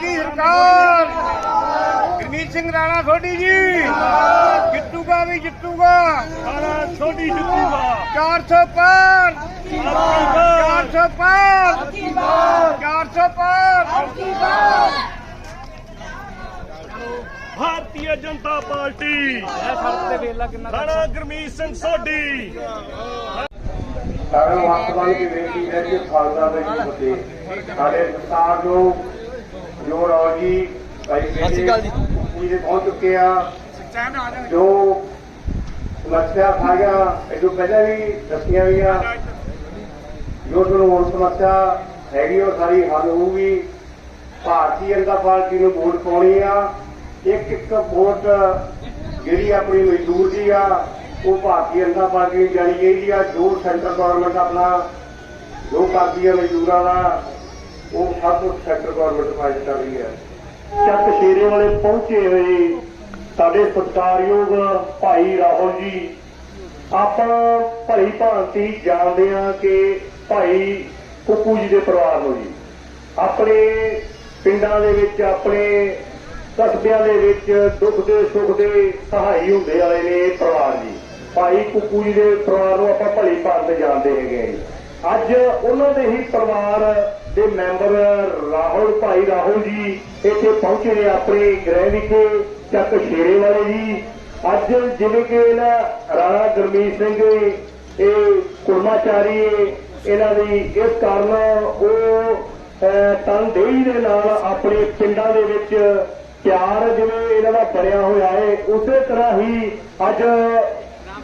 ਕੀ ਸਰਕਾਰ। ਗੁਰਮੀਤ ਸਿੰਘ ਰਾਣਾ ਸੋਢੀ ਜੀ। ਜਿੱਤੂਗਾ ਵੀ ਜਿੱਤੂਗਾ। ਸਾਰਾ ਛੋਟੀ ਜਿੱਤੂਗਾ 400 ਪਾਰ। ਆਪਕੀ ਬਾਤ 400 ਪਾਰ 400 ਪਾਰ। ਭਾਰਤੀ ਜਨਤਾ ਪਾਰਟੀ। ਰਾਣਾ ਗੁਰਮੀਤ ਸਿੰਘ ਸੋਢੀ। ਹੱਥ ਬੰਨ੍ਹ ਕੇ ਬੇਨਤੀ ਹੈ ਕਿ ਖਾਲਸਾ ਦੇ ਜੀ ਸਾਡੇ ਸਰਕਾਰ ਜੋ ਜੋ ਰਾਓ ਜੀ ਭਾਈ ਜੀ ਦੇ ਪਹੁੰਚ ਚੁੱਕੇ ਆ। ਜੋ ਸਮੱਸਿਆ ਸਾਰੀਆਂ ਇਹ ਤੋਂ ਪਹਿਲਾਂ ਵੀ ਦੱਸੀਆਂ ਵੀ ਆ ਜੋ ਤੁਹਾਨੂੰ ਹੁਣ ਸਮੱਸਿਆ ਹੈਗੀ ਉਹ ਸਾਰੀ ਹੱਲ ਹੋਊਗੀ। ਭਾਰਤੀ ਜਨਤਾ ਪਾਰਟੀ ਨੂੰ ਵੋਟ ਪਾਉਣੀ ਆ। ਇੱਕ ਇੱਕ ਵੋਟ ਜਿਹੜੀ ਆਪਣੀ ਮਜ਼ਦੂਰ ਦੀ ਆ ਉਹ ਭਾਰਤੀ ਜਨਤਾ ਪਾਰਟੀ ਨੂੰ ਜਾਣੀ ਚਾਹੀਦੀ ਆ। ਜੋ ਸੈਂਟਰ ਗਵਰਨਮੈਂਟ ਆਪਣਾ ਜੋ ਕਰਦੀ ਆ ਮਜ਼ਦੂਰਾਂ ਦਾ ਉਹ ਸਭ ਕੁਝ ਸੈਂਟਰ ਗਵਰਨਮੈਂਟ ਫਾਇਦਾ ਕਰ ਰਹੀ ਹੈ। ਚੱਕ ਸ਼ੇਰੇ ਵਾਲੇ ਪਹੁੰਚੇ ਹੋਏ, ਸਾਡੇ ਸਤਿਕਾਰਯੋਗ ਭਾਈ ਰਾਹੁਲ ਜੀ, ਆਪਾਂ ਭਲੀ ਭਾਂਤੀ ਜਾਣਦੇ ਹਾਂ ਕਿ ਭਾਈ ਕੁੱਕੂ ਜੀ ਦੇ ਪਰਿਵਾਰ ਨੂੰ ਜੀ। ਆਪਣੇ ਪਿੰਡਾਂ ਦੇ ਵਿੱਚ, ਆਪਣੇ ਕਸਬਿਆਂ ਦੇ ਵਿੱਚ ਦੁੱਖ ਦੇ, ਸੁੱਖ ਦੇ ਸਹਾਈ ਹੁੰਦੇ ਵਾਲੇ ਨੇ ਪਰਿਵਾਰ ਜੀ। ਭਾਈ ਕੁੱਕੂ ਜੀ ਦੇ ਪਰਿਵਾਰ ਨੂੰ ਆਪਾਂ ਭਲੀ ਭਾਂਤ ਜਾਣਦੇ ਹੈਗੇ ਜੀ। ਅੱਜ ਉਹਨਾਂ ਦੇ ਹੀ ਪਰਿਵਾਰ ਦੇ ਮੈਂਬਰ ਰਾਹੁਲ, ਭਾਈ ਰਾਹੁਲ ਜੀ ਇੱਥੇ ਪਹੁੰਚੇ ਨੇ ਆਪਣੇ ਗ੍ਰਹਿ ਵਿਖੇ, ਚੱਕ ਸ਼ੇਰੇ ਵਾਲੇ ਜੀ। ਅੱਜ ਜਿਵੇਂ ਕਿ ਇਹਨਾਂ ਰਾਣਾ ਗੁਰਮੀਤ ਸਿੰਘ ਇਹ ਕੁਰਮਾਚਾਰੀ ਇਹਨਾਂ ਦੀ ਇਸ ਕਾਰਨ ਉਹ ਤਨਦੇਹੀ ਦੇ ਨਾਲ ਆਪਣੇ ਪਿੰਡਾਂ ਦੇ ਵਿੱਚ ਪਿਆਰ ਜਿਵੇਂ ਇਹਨਾਂ ਦਾ ਬਣਿਆ ਹੋਇਆ ਹੈ, ਉਸੇ ਤਰ੍ਹਾਂ ਹੀ ਅੱਜ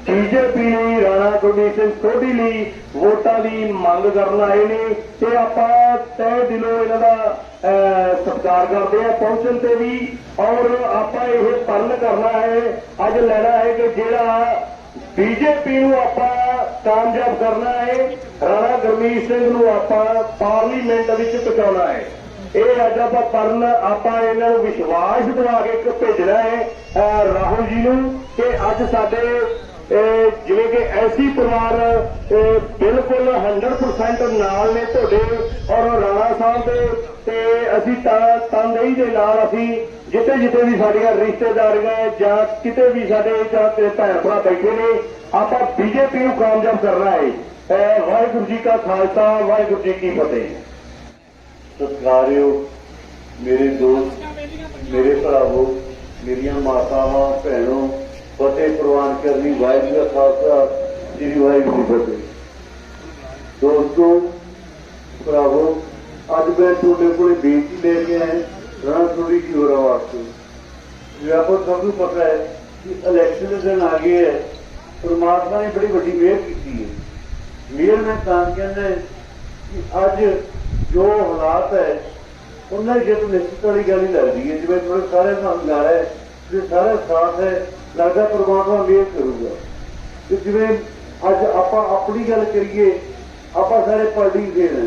ਬੀਜੇਪੀ ਲਈ ਰਾਣਾ ਗੁਰਮੀਤ ਸਿੰਘ ਸੋਢੀ ਲਈ ਵੋਟਾਂ ਦੀ ਮੰਗ ਕਰਨ ਆਏ ਨੇ ਤੇ ਆਪਾਂ ਤਹਿ ਦਿਲੋਂ ਇਹਨਾਂ ਦਾ ਸਤਿਕਾਰ ਕਰਦੇ ਆ ਪਹੁੰਚਣ ਤੇ ਵੀ ਔਰ ਆਪਾਂ ਇਹ ਪਰਨ ਕਰਨਾ ਹੈ, ਅੱਜ ਲੈਣਾ ਹੈ ਕਿ ਜਿਹੜਾ ਬੀਜੇਪੀ ਨੂੰ ਆਪਾਂ ਕਾਮਯਾਬ ਕਰਨਾ ਹੈ, ਰਾਣਾ ਗੁਰਮੀਤ ਸਿੰਘ ਨੂੰ ਆਪਾਂ ਪਾਰਲੀਮੈਂਟ ਵਿੱਚ ਪਹੁੰਚਾਉਣਾ ਹੈ। ਇਹ ਅੱਜ ਆਪਾਂ ਪਰਨ ਆਪਾਂ ਇਹਨਾਂ ਨੂੰ ਵਿਸ਼ਵਾਸ ਦਿਵਾ ਕੇ ਇੱਕ ਭੇਜਣਾ ਹੈ ਰਾਹੁਲ ਜੀ ਨੂੰ ਕਿ ਅੱਜ ਸਾਡੇ ਜਿਵੇਂ ਕਿ ਐਸੀ ਪਰਿਵਾਰ ਬਿਲਕੁਲ 100% ਨਾਲ ਨੇ ਤੁਹਾਡੇ ਔਰ ਰਾਣਾ ਸਾਹਿਬ ਦੇ, ਤੇ ਅਸੀਂ ਤਨਦੇਹੀ ਦੇ ਨਾਲ ਅਸੀਂ ਜਿੱਥੇ ਜਿੱਥੇ ਵੀ ਸਾਡੀਆਂ ਰਿਸ਼ਤੇਦਾਰੀਆਂ ਜਾਂ ਕਿਤੇ ਵੀ ਸਾਡੇ ਭੈਣ ਭਰਾ ਬੈਠੇ ਨੇ, ਆਪਾਂ ਬੀਜੇਪੀ ਨੂੰ ਕਾਮਯਾਬ ਕਰਨਾ ਹੈ। ਵਾਹਿਗੁਰੂ ਜੀ ਕਾ ਖਾਲਸਾ, ਵਾਹਿਗੁਰੂ ਜੀ ਕੀ ਫਤਿਹ। ਸਤਿਕਾਰਯੋਗ ਮੇਰੇ ਦੋਸਤ, ਮੇਰੇ ਭਰਾਵੋ, ਮੇਰੀਆਂ ਮਾਤਾਵਾਂ, ਭੈਣੋ ਫਤਿਹ ਪ੍ਰਵਾਨ ਕਰਨੀ ਵਾਹਿਗੁਰੂ ਦਾ ਖਾਲਸਾ, ਸ੍ਰੀ ਵਾਹਿਗੁਰੂ ਜੀ ਫਤਿਹ। ਦੋਸਤੋ, ਭਰਾਵੋ, ਅੱਜ ਮੈਂ ਤੁਹਾਡੇ ਕੋਲੇ ਬੇਨਤੀ ਲੈ ਕੇ ਆਇਆ, ਰਾਣਾ ਜੀ ਹੋਰਾਂ ਵਾਸਤੇ। ਜੇ ਆਪਾਂ ਸਭ ਨੂੰ ਪਤਾ ਹੈ ਕਿ ਇਲੈਕਸ਼ਨ ਦੇ ਦਿਨ ਆ ਗਏ ਹੈ, ਪਰਮਾਤਮਾ ਨੇ ਬੜੀ ਵੱਡੀ ਮਿਹਰ ਕੀਤੀ ਹੈ। ਮਿਹਰ ਮੈਂ ਤਾਂ ਕਹਿੰਦਾ ਕਿ ਅੱਜ ਜੋ ਹਾਲਾਤ ਹੈ, ਉਹਨਾਂ ਦੀ ਜਿੱਤ ਨਿਸ਼ਚਿਤ ਵਾਲੀ ਗੱਲ ਹੀ ਲੱਗਦੀ ਹੈ। ਜਿਵੇਂ ਤੁਹਾਡੇ ਸਾਰੇ ਨਾਲ ਹੈ ਜੇ ਸਾਰਾ ਸਾਥ ਹੈ ਲੱਗਦਾ ਪਰਮਾਤਮਾ ਮਿਹਰ ਕਰੂਗਾ। ਤੇ ਜਿਵੇਂ ਅੱਜ ਆਪਾਂ ਆਪਣੀ ਗੱਲ ਕਰੀਏ, ਆਪਾਂ ਸਾਰੇ ਪੜ੍ਹੀ ਦੇ ਨੇ।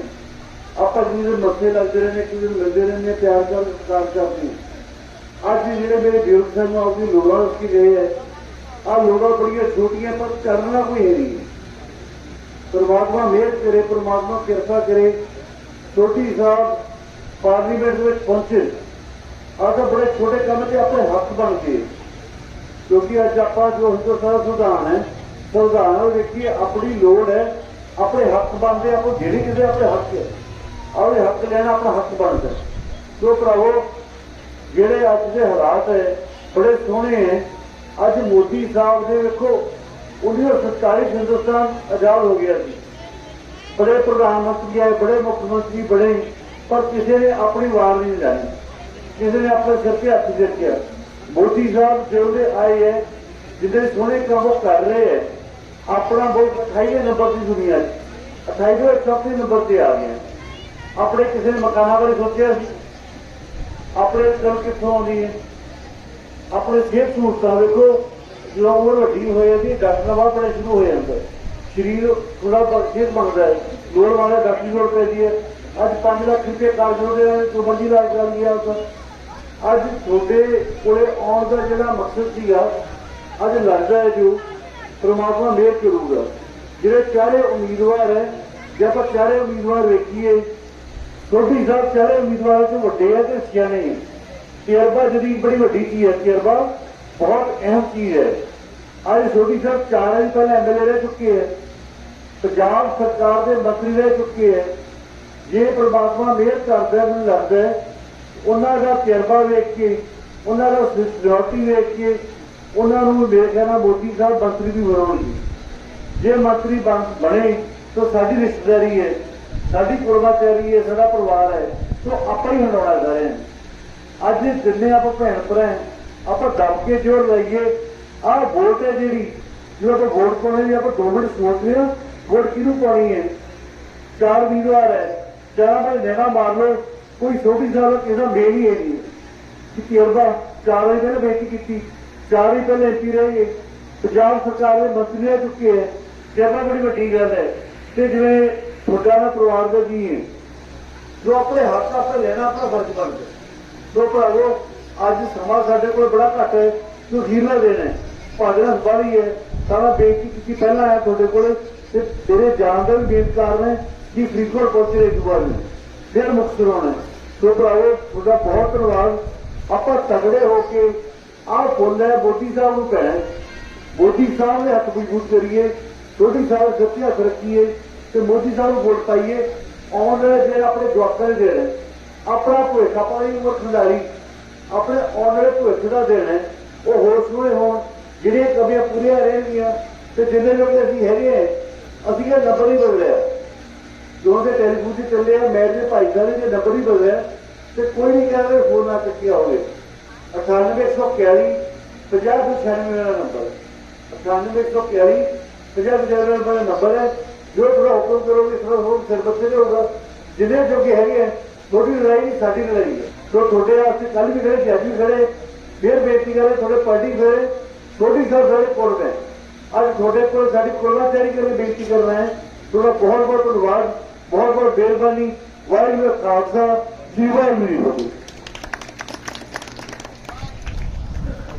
ਆਪਾਂ ਜਿਹਦੇ ਮੱਥੇ ਲੱਗਦੇ ਰਹਿੰਦੇ ਕਿਸੇ ਨੂੰ ਮਿਲਦੇ ਰਹਿੰਦੇ, ਪਿਆਰ ਨਾਲ ਸਤਿਕਾਰ ਕਰਦੇ ਅੱਜ ਜਿਹੜੇ ਮੇਰੇ ਬਜ਼ੁਰਗ ਸਾਨੂੰ ਆਪਣੀ ਲੋੜਾਂ ਉਸ ਗਏ ਹੈ ਆ ਲੋੜਾਂ ਬੜੀਆਂ ਛੋਟੀਆਂ, ਪਰ ਕਰਨਾ ਕੋਈ ਹੈ ਨਹੀਂ। ਪਰਮਾਤਮਾ ਮਿਹਰ ਕਰੇ, ਪਰਮਾਤਮਾ ਕਿਰਪਾ ਕਰੇ। ਛੋਟੀ ਸਾਹਿਬ ਪਾਰਲੀਮੈਂਟ ਵਿੱਚ ਪਹੁੰਚੇ। ਆਹ ਤਾਂ ਬੜੇ ਛੋਟੇ ਕੰਮ ਤੇ ਆਪਣੇ ਹੱਥ ਬਣ ਗਏ ਕਿਉਂਕਿ ਅੱਜ ਆਪਾਂ ਜੋ ਹਿੰਦੁਸਤਾਨ ਸਾਹਿਬ ਸੁਧਾਨ ਹੈ। ਸੰਵਿਧਾਨ ਉਹ ਆਪਣੀ ਲੋੜ ਹੈ, ਆਪਣੇ ਹੱਕ ਬਣਦੇ, ਆਪਾਂ ਜਿਹੜੇ ਕਿਤੇ ਆਪਣੇ ਹੱਕ ਹੈ। ਆਪਣੇ ਹੱਕ ਲੈਣਾ ਆਪਣਾ ਹੱਕ ਬਣਦਾ ਸੋ ਭਰਾਵੋ, ਜਿਹੜੇ ਅੱਜ ਦੇ ਹਾਲਾਤ ਹੈ, ਬੜੇ ਸੋਹਣੇ ਹੈ। ਅੱਜ ਮੋਦੀ ਸਾਹਿਬ ਦੇ ਵੇਖੋ 1947 ਹਿੰਦੁਸਤਾਨ ਆਜ਼ਾਦ ਹੋ ਗਿਆ ਸੀ। ਬੜੇ ਪ੍ਰਧਾਨ ਮੰਤਰੀ ਆਏ, ਬੜੇ ਮੁੱਖ ਮੰਤਰੀ ਬੜੇ ਪਰ ਕਿਸੇ ਨੇ ਆਪਣੀ ਵਾਰ ਨਹੀਂ ਲਾਈ। ਕਿਸੇ ਨੇ ਆਪਣੇ ਸਿਰ ਤੇ ਹੱਥ ਦੇ ਮੋਦੀ ਸਾਹਿਬ ਜਿਹੜੇ ਆਏ ਹੈ ਜਿਹਦੇ ਸੋਹਣੇ ਕੰਮ ਕਰ ਰਹੇ ਹੈ ਆਪਣਾ ਬਹੁਤ 28 ਨੰਬਰ ਦੀ ਦੁਨੀਆ 'ਚ। 28 ਦੇ ਨੰਬਰ ਤੇ ਆ ਗਏ ਆਪਣੇ ਕਿਸੇ ਨੇ ਮਕਾਨਾਂ ਬਾਰੇ ਸੋਚਿਆ ਸੀ? ਆਪਣੇ ਗੱਲ ਕਿੱਥੋਂ ਆਉਂਦੀ ਹੈ ਆਪਣੇ ਸਿਹਤ ਸਹੂਲਤਾਂ ਵੇਖੋ ਜਦੋਂ ਉਮਰ ਵੱਡੀ ਹੋਏ ਜਾਂਦੀ ਹੈ, ਡਾਕਟਰਾਂ ਬਾਅਦ ਸ਼ੁਰੂ ਹੋ ਜਾਂਦਾ ਸਰੀਰ ਥੋੜਾ ਸਿਹਤ ਬਣਦਾ ਹੈ ਲੋੜ ਵਾਲਾ ਡਾਕਟਰ ਦੀ ਲੋੜ ਪੈਂਦੀ ਹੈ ਅੱਜ 5 ਲੱਖ ਰੁਪਏ ਕਾਰਜ ਹੋ ਗਏ ਜੋ ਮਰਜ਼ੀ ਇਲਾਜ ਕਰ ਲਿਆ ਉਸ ਅੱਜ ਤੁਹਾਡੇ ਕੋਲੇ ਆਉਣ ਦਾ ਜਿਹੜਾ ਮਕਸਦ ਸੀਗਾ, ਅੱਜ ਲੱਗਦਾ ਹੈ ਜੋ ਪ੍ਰਮਾਤਮਾ ਮਿਹਰ ਕਰੂਗਾ। ਜਿਹੜੇ ਚਾਰੇ ਉਮੀਦਵਾਰ ਹੈ, ਜੇ ਆਪਾਂ ਚਾਰੇ ਉਮੀਦਵਾਰ ਵੇਖੀਏ ਛੋਟੀ ਸਾਹਿਬ ਚਾਰੇ ਉਮੀਦਵਾਰਾਂ ਚ ਵੱਡੇ ਆ ਤੇ ਸਿਆਣੇ ਆ ਤਜਰਬਾ ਜਿਹੜੀ ਬੜੀ ਵੱਡੀ ਚੀਜ਼ ਹੈ, ਤਜਰਬਾ ਬਹੁਤ ਅਹਿਮ ਚੀਜ਼ ਹੈ। ਅੱਜ ਛੋਟੀ ਸਾਹਿਬ ਚਾਰ ਵਾਰੀ ਪਹਿਲਾਂ ਐਮਐਲਏ ਰਹਿ ਚੁੱਕੇ ਹੈ, ਪੰਜਾਬ ਸਰਕਾਰ ਦੇ ਮੰਤਰੀ ਰਹਿ ਚੁੱਕੇ ਹੈ। ਜੇ ਪ੍ਰਮਾਤਮਾ ਮਿਹਰ ਕਰਦਾ ਮੈਨੂੰ ਲੱਗਦਾ ਹੈ ਉਹਨਾਂ ਦਾ ਤਜਰਬਾ ਵੇਖ ਕੇ, ਉਹਨਾਂ ਦਾ ਸਿਕਿਉਰਿਟੀ ਵੇਖ ਕੇ, ਉਹਨਾਂ ਨੂੰ ਮੇਰੇ ਖਿਆਲ ਨਾਲ ਮੋਦੀ ਸਾਹਿਬ ਮੰਤਰੀ ਵੀ ਬਣਾਉਣਗੇ। ਜੇ ਮੰਤਰੀ ਬਣੇ ਤਾਂ ਸਾਡੀ ਰਿਸ਼ਤੇਦਾਰੀ ਹੈ, ਸਾਡੀ ਕੁਰਬਾਚਾਰੀ ਹੈ, ਸਾਡਾ ਪਰਿਵਾਰ ਹੈ, ਤਾਂ ਆਪਾਂ ਹੀ ਹੰਡਾਉਣਾ ਸਾਰਿਆਂ ਨੇ ਅੱਜ ਜਿੰਨੇ ਆਪਾਂ ਭੈਣ ਭਰਾ ਆਪਾਂ ਦੱਬ ਕੇ ਜੋਰ ਲਾਈਏ, ਆਹ ਵੋਟ ਹੈ ਜਿਹੜੀ, ਜੋ ਆਪਾਂ ਵੋਟ ਪਾਉਣੀ ਹੈ, ਆਪਾਂ ਦੋ ਮਿੰਟ ਸੋਚਦੇ ਹਾਂ, ਵੋਟ ਕਿਹਨੂੰ ਪਾਉਣੀ ਹੈ? ਚਾਰ ਉਮੀਦਵਾਰ ਹੈ, ਚਾਰਾਂ ਦਾ ਨੇੜਾ ਮਾਰ ਲਓ ਕੋਈ ਛੋਟੀ ਸਾਲ ਕਿਸੇ ਦਾ ਮੇਲ ਹੀ ਹੈ ਨਹੀਂ ਕਿ ਤਜਰਬਾ ਚਾਰ ਵਾਰੀ ਪਹਿਲਾਂ ਬੇਨਤੀ ਕੀਤੀ, ਚਾਰ ਹੀ ਪਹਿਲੇ ਐਮਪੀ ਰਹੇ, ਪੰਜਾਬ ਸਰਕਾਰ ਦੇ ਮੰਤਰੀ ਰਹਿ ਚੁੱਕੇ ਹੈ ਜਿਹੜਾ ਬੜੀ ਵੱਡੀ ਗੱਲ ਹੈ, ਤੇ ਜਿਵੇਂ ਤੁਹਾਡਾ ਦਾ ਪਰਿਵਾਰ ਦਾ ਜੀ ਹੈ, ਜੋ ਆਪਣੇ ਹੱਥ ਆਪੇ ਲੈਣਾ, ਆਪਣਾ ਫਰਜ਼ ਬਣਦਾ ਜੋ ਸੋ ਭਰਾਵੋ, ਅੱਜ ਸਮਾਂ ਸਾਡੇ ਕੋਲ ਬੜਾ ਘੱਟ ਹੈ, ਜੋ ਹੀਲਾ ਦੇਣਾ ਹੈ ਭਾਜਣਾ ਬਾਹਲੀ ਹੈ ਸਾਰਾ ਬੇਨਤੀ ਕੀਤੀ, ਪਹਿਲਾਂ ਆਇਆ ਤੁਹਾਡੇ ਕੋਲ, ਤੇ ਤੇਰੇ ਜਾਣ ਦਾ ਵੀ ਬੇਨਤੀ ਕਾਰਨ ਹੈ ਕਿ ਫਰੀਦਕੋਟ ਪਹੁੰਚੇ ਇਸ ਵਾਰ ਨੂੰ ਫਿਰ ਮੁਕਤ ਹੋਣਾ ਸੋ ਭਰਾਵੋ, ਤੁਹਾਡਾ ਬਹੁਤ ਧੰਨਵਾਦ। ਆਪਾਂ ਤਗੜੇ ਹੋ ਕੇ ਆਹ ਫੁੱਲ ਹੈ, ਮੋਦੀ ਸਾਹਿਬ ਨੂੰ ਪੈਣਾ ਹੈ। ਮੋਦੀ ਸਾਹਿਬ ਦੇ ਹੱਥ ਮਜ਼ਬੂਤ ਕਰੀਏ ਛੋਟੀ ਸਾਹਿਬ ਸੱਚੇ ਹੱਥ ਰੱਖੀਏ ਤੇ ਮੋਦੀ ਸਾਹਿਬ ਨੂੰ ਵੋਟ ਪਾਈਏ। ਆਉਣ ਵਾਲੇ ਜਿਹੜੇ ਆਪਣੇ ਜਵਾਕਾਂ ਦੇ ਦੇਣ ਆਪਣਾ ਭਵਿੱਖ, ਆਪਣੀ ਉਮਰ ਖੰਡਾਰੀ, ਆਪਣੇ ਆਉਣ ਵਾਲੇ ਭਵਿੱਖ ਦਾ ਦੇਣਾ ਉਹ ਉਹ ਹੋਸ਼ਮਣੇ ਹੋਣ। ਜਿਹੜੀਆਂ ਕਮੀਆਂ ਪੂਰੀਆਂ ਰਹਿਣਗੀਆਂ, ਤੇ ਜਿੰਨੇ ਲੋਕ ਅਸੀਂ ਹੈਗੇ ਆ, ਅਸੀਂ ਇਹ ਨੰਬਰ ਹੀ ਬਦਲਿਆ। ਜੋ ਟੈਲੀਫੋਨ ਤੇ ਚੱਲੇ ਆ ਮੈਚ ਦੇ ਭਾਈ ਸਾਹਿਬ ਨੇ ਨੰਬਰ ਹੀ ਬਦਲਿਆ। ਤੇ ਕੋਈ ਨਹੀਂ ਕਹਿ ਰਿਹਾ ਫੋਨ ਨਾ ਚੱਕਿਆ ਹੋਵੇ। 98141 5096 ਮੇਰਾ ਨੰਬਰ। ਹੈ 98141 5096 ਮੇਰਾ ਨੰਬਰ ਹੈ। ਜੋ ਥੋੜਾ ਹੁਕਮ ਕਰੋਗੇ ਥੋੜਾ ਹੋਰ ਸਿਰ ਹੋਗਾ ਜਿੰਨੇ ਜੋਗੇ ਹੈਗੇ ਆ, ਤੁਹਾਡੀ ਲੜਾਈ ਨਹੀਂ, ਸਾਡੀ ਲੜਾਈ ਹੈ। ਸੋ ਤੁਹਾਡੇ ਵਾਸਤੇ ਕੱਲ ਵੀ ਖੜੇ ਸੀ ਵੀ ਖੜੇ, ਫਿਰ ਬੇਨਤੀ ਕਰੇ, ਤੁਹਾਡੇ ਪਾਰਟੀ ਖੜੇ, ਤੁਹਾਡੀ ਸਰ ਸਾਡੇ ਕੋਲ ਹੈ ਅੱਜ ਤੁਹਾਡੇ ਕੋਲ ਸਾਡੀ ਕੋਲਾਚਾਰੀ ਕਰਕੇ ਬੇਨਤੀ ਕਰਨਾ ਹੈ। ਤੁਹਾਡਾ ਬਹੁਤ ਬਹੁਤ ਧੰਨਵਾਦ। ਬਹੁਤ ਬਹੁਤ ਮਿਹਰਬਾਨੀ। ਵਾਹਿਗੁਰੂ ਖਾਲਸਾ, ਜੀ ਵਾਹਿਗੁਰੂ ਜੀ ਕੀ ਫਤਿਹ।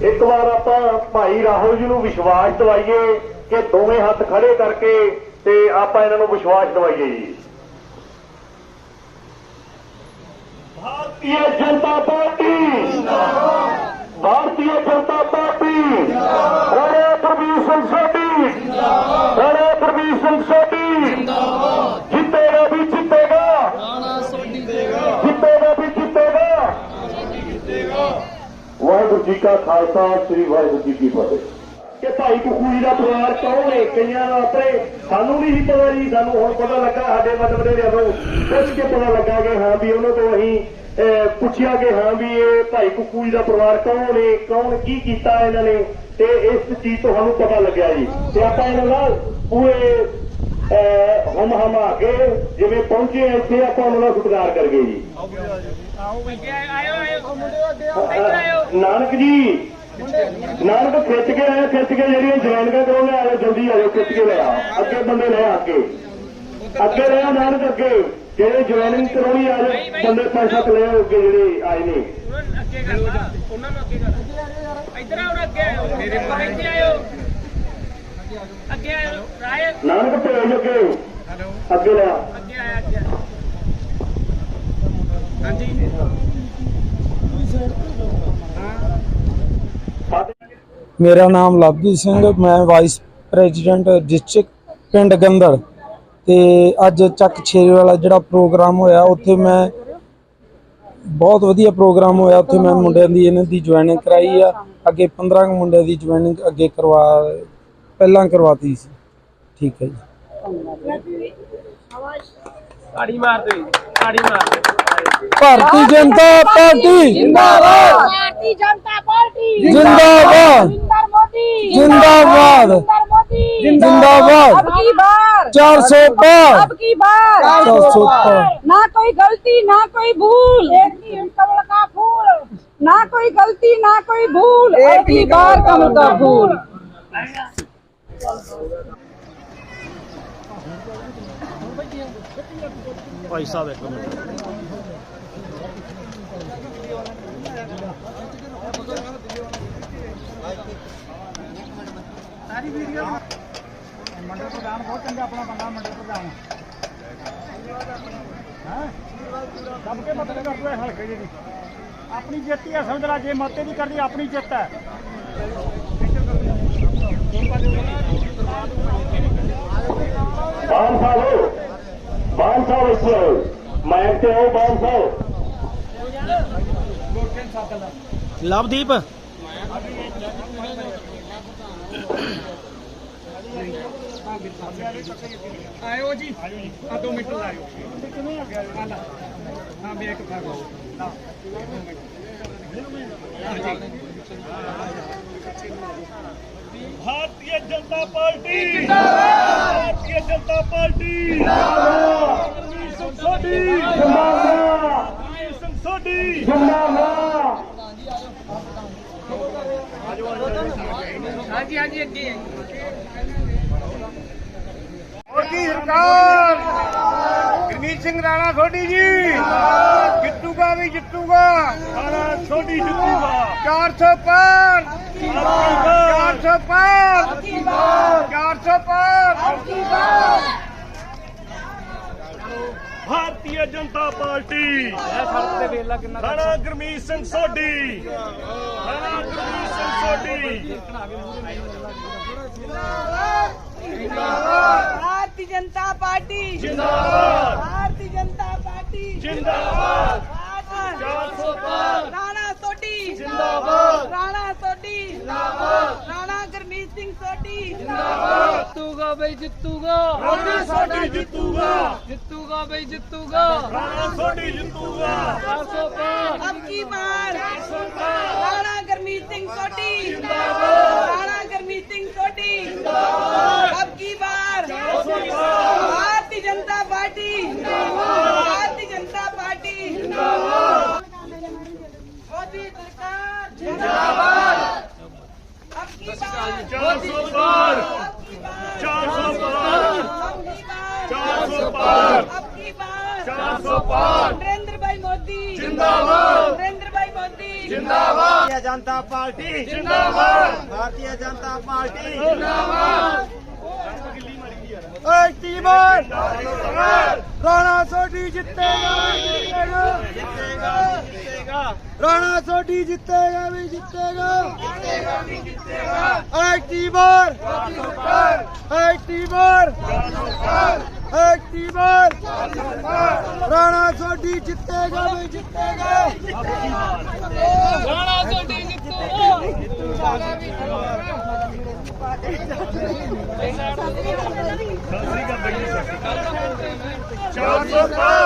ਇੱਕ ਵਾਰ ਆਪਾਂ ਭਾਈ ਰਾਹੁਲ ਜੀ ਨੂੰ ਵਿਸ਼ਵਾਸ ਦਿਵਾਈਏ ਕਿ ਦੋਵੇਂ ਹੱਥ ਖੜੇ ਕਰਕੇ ਤੇ ਆਪਾਂ ਇਹਨਾਂ ਨੂੰ ਵਿਸ਼ਵਾਸ ਦਿਵਾਈਏ ਜੀ। ਭਾਰਤੀ ਜਨਤਾ ਪਾਰਟੀ। ਜਿੰਦਾਬਾਦ ਭਾਰਤੀ ਜਨਤਾ ਪਾਰਟੀ। ਰਾਣਾ ਪ੍ਰਵੀਰ ਸਿੰਘ ਸੋਢੀ ਜਿੰਦਾਬਾਦ ਰਾਣਾ ਪ੍ਰਵੀਰ ਸਿੰਘ ਸੋਢੀ ਜੀ ਕਾ ਖਾਲਸਾ ਸ੍ਰੀ ਵਾਹਿਗੁਰੂ ਜੀ ਕੀ ਫਤਿਹ। ਕਿ ਭਾਈ ਕੁਕੂ ਜੀ ਦਾ ਪਰਿਵਾਰ ਕੌਣ ਹੈ ਕਈਆਂ ਦਾ ਆਪਣੇ? ਸਾਨੂੰ ਨਹੀਂ ਸੀ ਪਤਾ ਜੀ ਸਾਨੂੰ ਹੁਣ ਪਤਾ ਲੱਗਾ ਸਾਡੇ ਮਤਲਬ ਦੇ ਜਦੋਂ ਪੁੱਛ ਕੇ ਪਤਾ ਲੱਗਾ ਕਿ ਹਾਂ ਵੀ ਉਹਨਾਂ ਤੋਂ ਅਸੀਂ ਪੁੱਛਿਆ ਕਿ ਹਾਂ ਵੀ ਇਹ ਭਾਈ ਕੁਕੂ ਜੀ ਦਾ ਪਰਿਵਾਰ ਕੌਣ ਹੈ ਕੌਣ ਕੀ ਕੀਤਾ ਇਹਨਾਂ ਨੇ ਤੇ ਇਸ ਚੀਜ਼ ਤੋਂ ਸਾਨੂੰ ਪਤਾ ਲੱਗਿਆ ਜੀ। ਤੇ ਆਪਾਂ ਇਹਨਾਂ ਨਾਲ ਪੂਰੇ ਅਹ, ਹਮ ਹਮ ਕੇ ਜਿਵੇਂ ਪਹੁੰਚੇ ਇੱਥੇ ਆਪਾਂ ਉਹਨਾਂ ਦਾ ਸਤਿਕਾਰ ਕਰਗੇ ਜੀ। ਨਾਨਕ ਜੀ ਨਾਨਕ ਖਿੱਚ ਕੇ ਆਇਆ ਖਿੱਚ ਕੇ ਜਿਹੜੀਆਂ ਜਵਾਨਗਾ ਕਰੋ ਲੈ ਆਓ ਜਲਦੀ ਆ ਜਾਓ ਖਿੱਚ ਕੇ ਲੈ ਆ ਅੱਗੇ ਬੰਦੇ ਲੈ ਆ ਅੱਗੇ ਅੱਗੇ ਲੈ ਆ ਨਾਨਕ ਅੱਗੇ। ਜਿਹੜੇ ਜਵਾਨਿੰਗ ਕਰਾਉਣੀ ਆ ਬੰਦੇ ਪੰਜ ਸੱਤ ਲੈ ਅੱਗੇ ਜਿਹੜੇ ਆਏ ਨੇ। ਅੱਗੇ ਕਰ ਉਹਨਾਂ ਨੂੰ ਅੱਗੇ ਕਰ ਇੱਧਰ ਆਓ ਅੱਗੇ ਆਇਓ। ਮੇਰੇ ਕੋਲ ਇੱਥੇ ਆਇਓ। ਅੱਗੇ ਆਇਓ। ਰਾਏ। ਨਾਨਕ ਭੇਜ ਅੱਗੇ। ਅੱਗੇ ਲੈ ਅੱਗੇ ਆਇਆ ਅੱਗੇ ਆਇਆ। ਹਾਂਜੀ। ਮੇਰਾ ਨਾਮ ਲਵਜੀਤ ਸਿੰਘ ਮੈਂ ਵਾਈਸ ਪ੍ਰੈਜ਼ੀਡੈਂਟ ਡਿਸਟ੍ਰਿਕਟ ਪਿੰਡ ਗੰਦੜ ਤੇ ਅੱਜ ਚੱਕ ਛੇਰੇ ਵਾਲਾ ਜਿਹੜਾ ਪ੍ਰੋਗਰਾਮ ਹੋਇਆ ਉੱਥੇ ਮੈਂ ਬਹੁਤ ਵਧੀਆ ਪ੍ਰੋਗਰਾਮ ਹੋਇਆ। ਉੱਥੇ ਮੈਂ ਮੁੰਡਿਆਂ ਦੀ ਇਹਨਾਂ ਦੀ ਜੁਆਇਨਿੰਗ ਕਰਾਈ ਆ। ਅੱਗੇ 15 ਕੁ ਮੁੰਡਿਆਂ ਦੀ ਜੁਆਇਨਿੰਗ ਅੱਗੇ ਕਰਵਾ ਪਹਿਲਾਂ ਕਰਵਾਤੀ ਸੀ। ਠੀਕ ਹੈ ਜੀ। ਤਾੜੀ ਮਾਰ ਦੇ ਤਾੜੀ ਮਾਰ भारतीय जनता पार्टी। जिंदाबाद भारतीय जनता पार्टी। जिंदाबाद। जिंदाबाद। जिंदाबाद। चार सौ पाँच चार सौ पाँच ना कोई गलती ना कोई भूल। ना कोई गलती ना कोई भूल। एक ही बार कमल का फूल। Thank you. ਭਾਈ ਸਾਹਿਬ ਇੱਕ ਮਿੰਟ। ਮੰਡਲ ਪ੍ਰਧਾਨ ਬਹੁਤ ਚੰਗਾ ਆਪਣਾ ਬੰਦਾ ਮੰਡਲ ਪ੍ਰਧਾਨ। ਦੱਬ ਕੇ ਮਤਲਬ ਕਰ ਦੋ ਹਲਕੇ ਜੀ ਆਪਣੀ ਜਿੱਤ ਹੀ ਆ ਸਮਝ ਲਾ ਜੇ ਮਤੇ ਦੀ ਕਰਦੀ ਆਪਣੀ ਜਿੱਤ ਹੈ। ਬਾਨ ਸਾਹਿਬ ਬਾਨ ਸਾਹਿਬ ਇੱਥੇ ਆਓ ਮਾਈਕ ਤੇ ਆਓ ਬਾਨ ਸਾਹਿਬ ਲਵਦੀਪ। ਆਇਓ ਜੀ। ਆ 2 ਮਿੰਟ ਲਾਇਓ। ਕਿਵੇਂ ਆ ਗਿਆ ਹਾਂ ਵੀ ਇੱਕ ਫਾਗ भारतीय जनता पार्टी भारतीय जनता पार्टी जिंदाबाद संसदी जिंदाबाद ਹਾਂਜੀ ਹਾਂਜੀ ਅੱਗੇ ਮੋਦੀ ਸਰਕਾਰ गुरमीत सिंह राणा सोडी जी। जितूगा भी जितूगा। छोटी जितूगा। चार सौ पर। चार सौ पर। चार सौ पर। भारतीय जनता पार्टी। राणा गुरमीत सिंह सोडी राणा गुरमीत सिंह सोडी ਭਾਰਤੀ ਜਨਤਾ ਪਾਰਟੀ। ਜਿੰਦਾਬਾਦ। ਭਾਰਤੀ ਜਨਤਾ ਪਾਰਟੀ। ਜਿੰਦਾਬਾਦ। ਰਾਣਾ ਸੋਢੀ। ਜਿੰਦਾਬਾਦ। ਰਾਣਾ ਸੋਢੀ। ਜਿੰਦਾਬਾਦ। ਰਾਣਾ ਗਰਮੀਤ ਸਿੰਘ ਸੋਢੀ। ਜਿੰਦਾਬਾਦ। ਜਿੱਤੂਗਾ ਬਈ ਜਿੱਤੂਗਾ। ਰਾਣਾ ਸੋਢੀ ਜਿੱਤੂਗਾ। ਜਿੱਤੂਗਾ ਬਈ ਜਿੱਤੂਗਾ। ਰਾਣਾ ਸੋਢੀ ਜਿੱਤੂਗਾ। 405 ਅਬ ਕੀ ਬਾਰ 405 ਰਾਣਾ ਗਰਮੀਤ ਸਿੰਘ ਸੋਢੀ। ਜਿੰਦਾਬਾਦ। सिंह सोडी अब की बार? भारतीय जनता पार्टी। भारतीय जनता पार्टी। मोदी सरकार। अब की बार? चार सौ पार बार? चार सौ पार अब की बार? चार सौ पार अब की बार? चार सौ पार। नरेंद्र भाई मोदी। जिंदाबाद। जिंदाबाद भारतीय जनता पार्टी जिंदाबाद भारतीय जनता पार्टी जिंदाबाद बार राणा सोडी जितेगा जितेगा राणा सोडी जितेगा भी जितेगा ऐटी बार ऐटी बार ਇੱਕ ਟੀਮਰ ਰਾਣਾ ਛੋਡੀ ਜਿੱਤੇਗਾ। ਵੀ ਜਿੱਤੇਗਾ। ਰਾਣਾ ਛੋਡੀ ਜਿੱਤੂਗਾ ਸਤਿ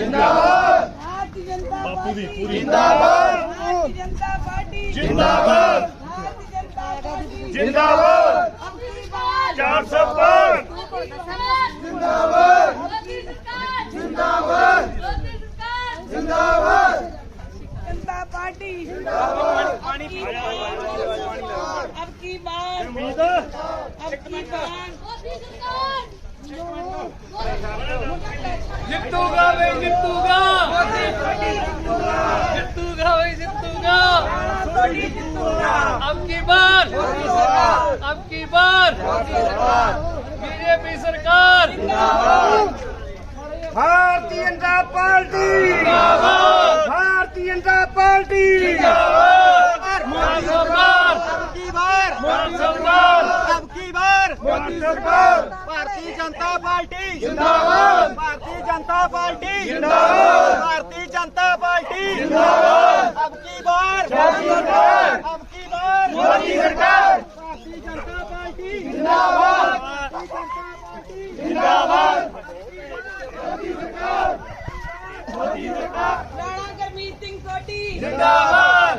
जिंदाबाद। भारतीय जनता पार्टी। जिंदाबाद। भारतीय जनता पार्टी। जिंदाबाद। भारतीय जनता पार्टी। जिंदाबाद। बार चार सौ पार जिंदाबाद। जिंदाबाद। जिंदाबाद। जनता पार्टी। अब की बार अब की बार अब की अब की बार अब की बार बीजेपी सरकार भारतीय जनता पार्टी भारतीय जनता पार्टी सबकी बार। सरकार। सबकी बार। सरकार। भारतीय Janata Party. Bharatiya Janata Party. Bharatiya Janata party. सबकी बार। सरकार। सबकी बार। भारतीय जनता पार्टी। भारतीय जनता पार्टी। जिंदाबाद। मीटिंग सोटी जिंदाबाद।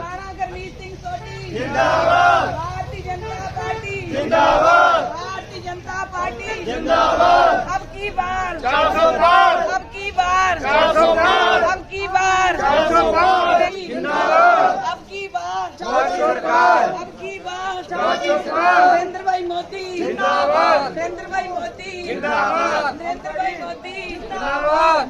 मीटिंग सोटी ਜਿੰਦਾਬਾਦ। ਭਾਰਤੀ ਜਨਤਾ ਪਾਰਟੀ। ਜਿੰਦਾਬਾਦ। ਭਾਰਤੀ ਜਨਤਾ ਪਾਰਟੀ। ਜਿੰਦਾਬਾਦ। ਸਭ ਕੀ ਵਾਰ 400 ਪਾਰ ਸਭ ਕੀ ਵਾਰ 400 ਪਾਰ ਸਭ ਕੀ ਵਾਰ 400 ਪਾਰ ਜਿੰਦਾਬਾਦ। ਸਭ ਕੀ ਵਾਰ ਜੋਸ਼ ਸਰਕਾਰ ਸਭ ਕੀ ਵਾਰ ਜੋਸ਼ ਸਰਕਾਰ ਨਰਿੰਦਰ ਭਾਈ ਮੋਦੀ। ਜਿੰਦਾਬਾਦ। ਨਰਿੰਦਰ ਭਾਈ ਮੋਦੀ। ਜਿੰਦਾਬਾਦ। ਨਰਿੰਦਰ ਭਾਈ ਮੋਦੀ। ਜਿੰਦਾਬਾਦ।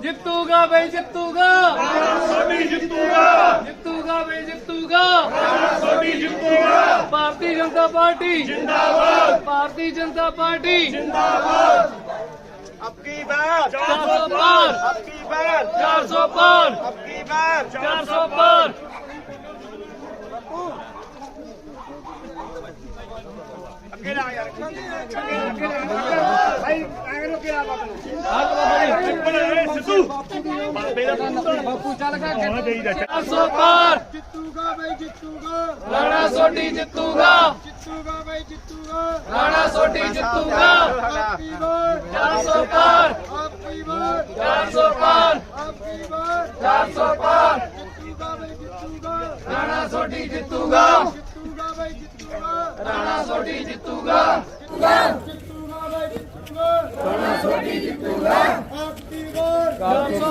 ਪਾਰਟੀ ਜਿੰਦਾਬਾਦ ਜਿੱਤੂਗਾ ਬਈ ਜਿੱਤੂਗਾ ਸੋਢੀ ਜਿੱਤੂਗਾ ਜਿੱਤੂਗਾ ਬਈ ਜਿੱਤੂਗਾ ਸੋਢੀ ਜਿੱਤੂਗਾ ਭਾਰਤੀ ਜਨਤਾ ਪਾਰਟੀ ਜਿੰਦਾਬਾਦ ਭਾਰਤੀ ਜਨਤਾ ਪਾਰਟੀ ਜਿੰਦਾਬਾਦ ਅਬਕੀ ਬਾਰ 400 ਪਾਰ ਅਬਕੀ ਬਾਰ 400 ਪਾਰ ਅਬਕੀ ਬਾਰ 400 ਪਾਰ ਅੱਗੇ ਲਾ ਯਾਰ ਅੱਗੇ ਲਾ ਭਾਈ ਐਂ ਨੂੰ ਕਿਹਾ ਬਾਬਾ ਨੂੰ ਸਿੱਧੂ ਬਾਬੇ ਦਾ ਬਾਪੂ ਚੱਲ ਗਿਆ 400 ਪਾਰ ਜਿੱਤੂਗਾ ਬਈ ਜਿੱਤੂਗਾ ਰਾਣਾ ਸੋਢੀ ਜਿੱਤੂਗਾ ਜਿੱਤੂਗਾ ਬਈ ਜਿੱਤੂਗਾ ਰਾਣਾ ਸੋਢੀ ਜਿੱਤੂਗਾ ਆਪਕੀ ਬਾਰ 400 ਪਾਰ ਆਪਕੀ ਬਾਰ 400 ਪਾਰ ਆਪਕੀ ਬਾਰ 400 ਪਾਰ ਜਿੱਤੂਗਾ ਬਈ ਜਿੱਤੂਗਾ ਰਾਣਾ ਸੋਢੀ ਜਿੱਤੂਗਾ ਜਿੱਤੂਗਾ ਬਈ ਜਿੱਤੂਗਾ ਰਾਣਾ ਸੋਢੀ ਜਿੱਤੂਗਾ ਜਿੱਤੂਗਾ ਜਿੱਤੂਗਾ ਰਾਣਾ ਜਿੱਤੂਗਾ ਆਪਕੀ ਬਾਰ 400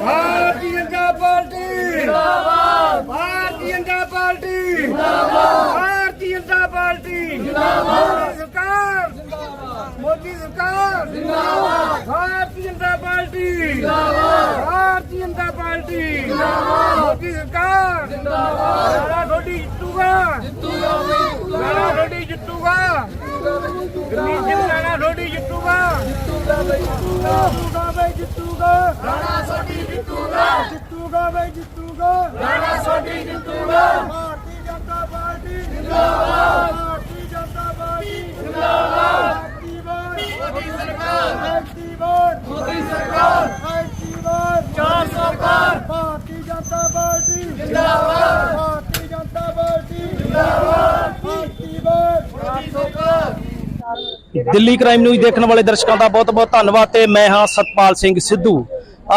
ਭਾਰਤੀ ਜਨਤਾ ਪਾਰਟੀ ਜਿੰਦਾਬਾਦ ਭਾਰਤੀ ਜਨਤਾ ਪਾਰਟੀ ਜਿੰਦਾਬਾਦ ਭਾਰਤੀ ਜਨਤਾ ਪਾਰਟੀ ਜਿੰਦਾਬਾਦ ਸਰਕਾਰ ਜਿੰਦਾਬਾਦ ਮੋਦੀ ਸਰਕਾਰ ਜਿੰਦਾਬਾਦ ਭਾਰਤੀ ਜਨਤਾ ਪਾਰਟੀ ਜਿੰਦਾਬਾਦ ਭਾਰਤੀ ਜਨਤਾ ਪਾਰਟੀ ਜਿੰਦਾਬਾਦ ਮੋਦੀ ਸਰਕਾਰ ਜਿੰਦਾਬਾਦ ਸਾਰਾ ਥੋੜੀ ਜਿੱਤੂਗਾ ਜਿੱਤੂਗਾ ਬਈ ਥੋੜੀ ਜਿੱਤੂਗਾ ਗੁਰਮੀਤ ਸਿੰਘ ਰਾਣਾ ਥੋੜੀ ਜਿੱਤੂਗਾ। ਜਿੱਤੂਗਾ ਬਈ ਜਿੱਤੂਗਾ। ਬਈ ਜਿੱਤੂਗਾ। ਰਾਣਾ ਸੋਢੀ ਜਿੱਤੂਗਾ। ਜਿੱਤੂਗਾ ਬਈ ਜਿੱਤੂਗਾ। ਰਾਣਾ ਸੋਢੀ ਜਿੱਤੂਗਾ। ਭਾਰਤੀ ਜਨਤਾ ਪਾਰਟੀ। ਜਿੰਦਾਬਾਦ। ਭਾਰਤੀ ਜਨਤਾ ਪਾਰਟੀ। ਜਿੰਦਾਬਾਦ। ਮੋਦੀ ਸਰਕਾਰ। ਐਕਟਿਵ ਮੋਦੀ ਸਰਕਾਰ। ਐਕਟਿਵ 400 ਪਾਰ ਭਾਰਤੀ ਜਨਤਾ ਪਾਰਟੀ। ਜਿੰਦਾਬਾਦ। ਭਾਰਤੀ ਜਨਤਾ ਪਾਰਟੀ। ਜਿੰਦਾਬਾਦ। ਐਕਟਿਵ 400 ਪਾਰ ਦਿੱਲੀ ਕ੍ਰਾਈਮ ਨਿਊਜ਼ ਦੇਖਣ ਵਾਲੇ ਦਰਸ਼ਕਾਂ ਦਾ ਬਹੁਤ-ਬਹੁਤ ਧੰਨਵਾਦ ਤੇ ਮੈਂ ਹਾਂ ਸਤਪਾਲ ਸਿੰਘ ਸਿੱਧੂ।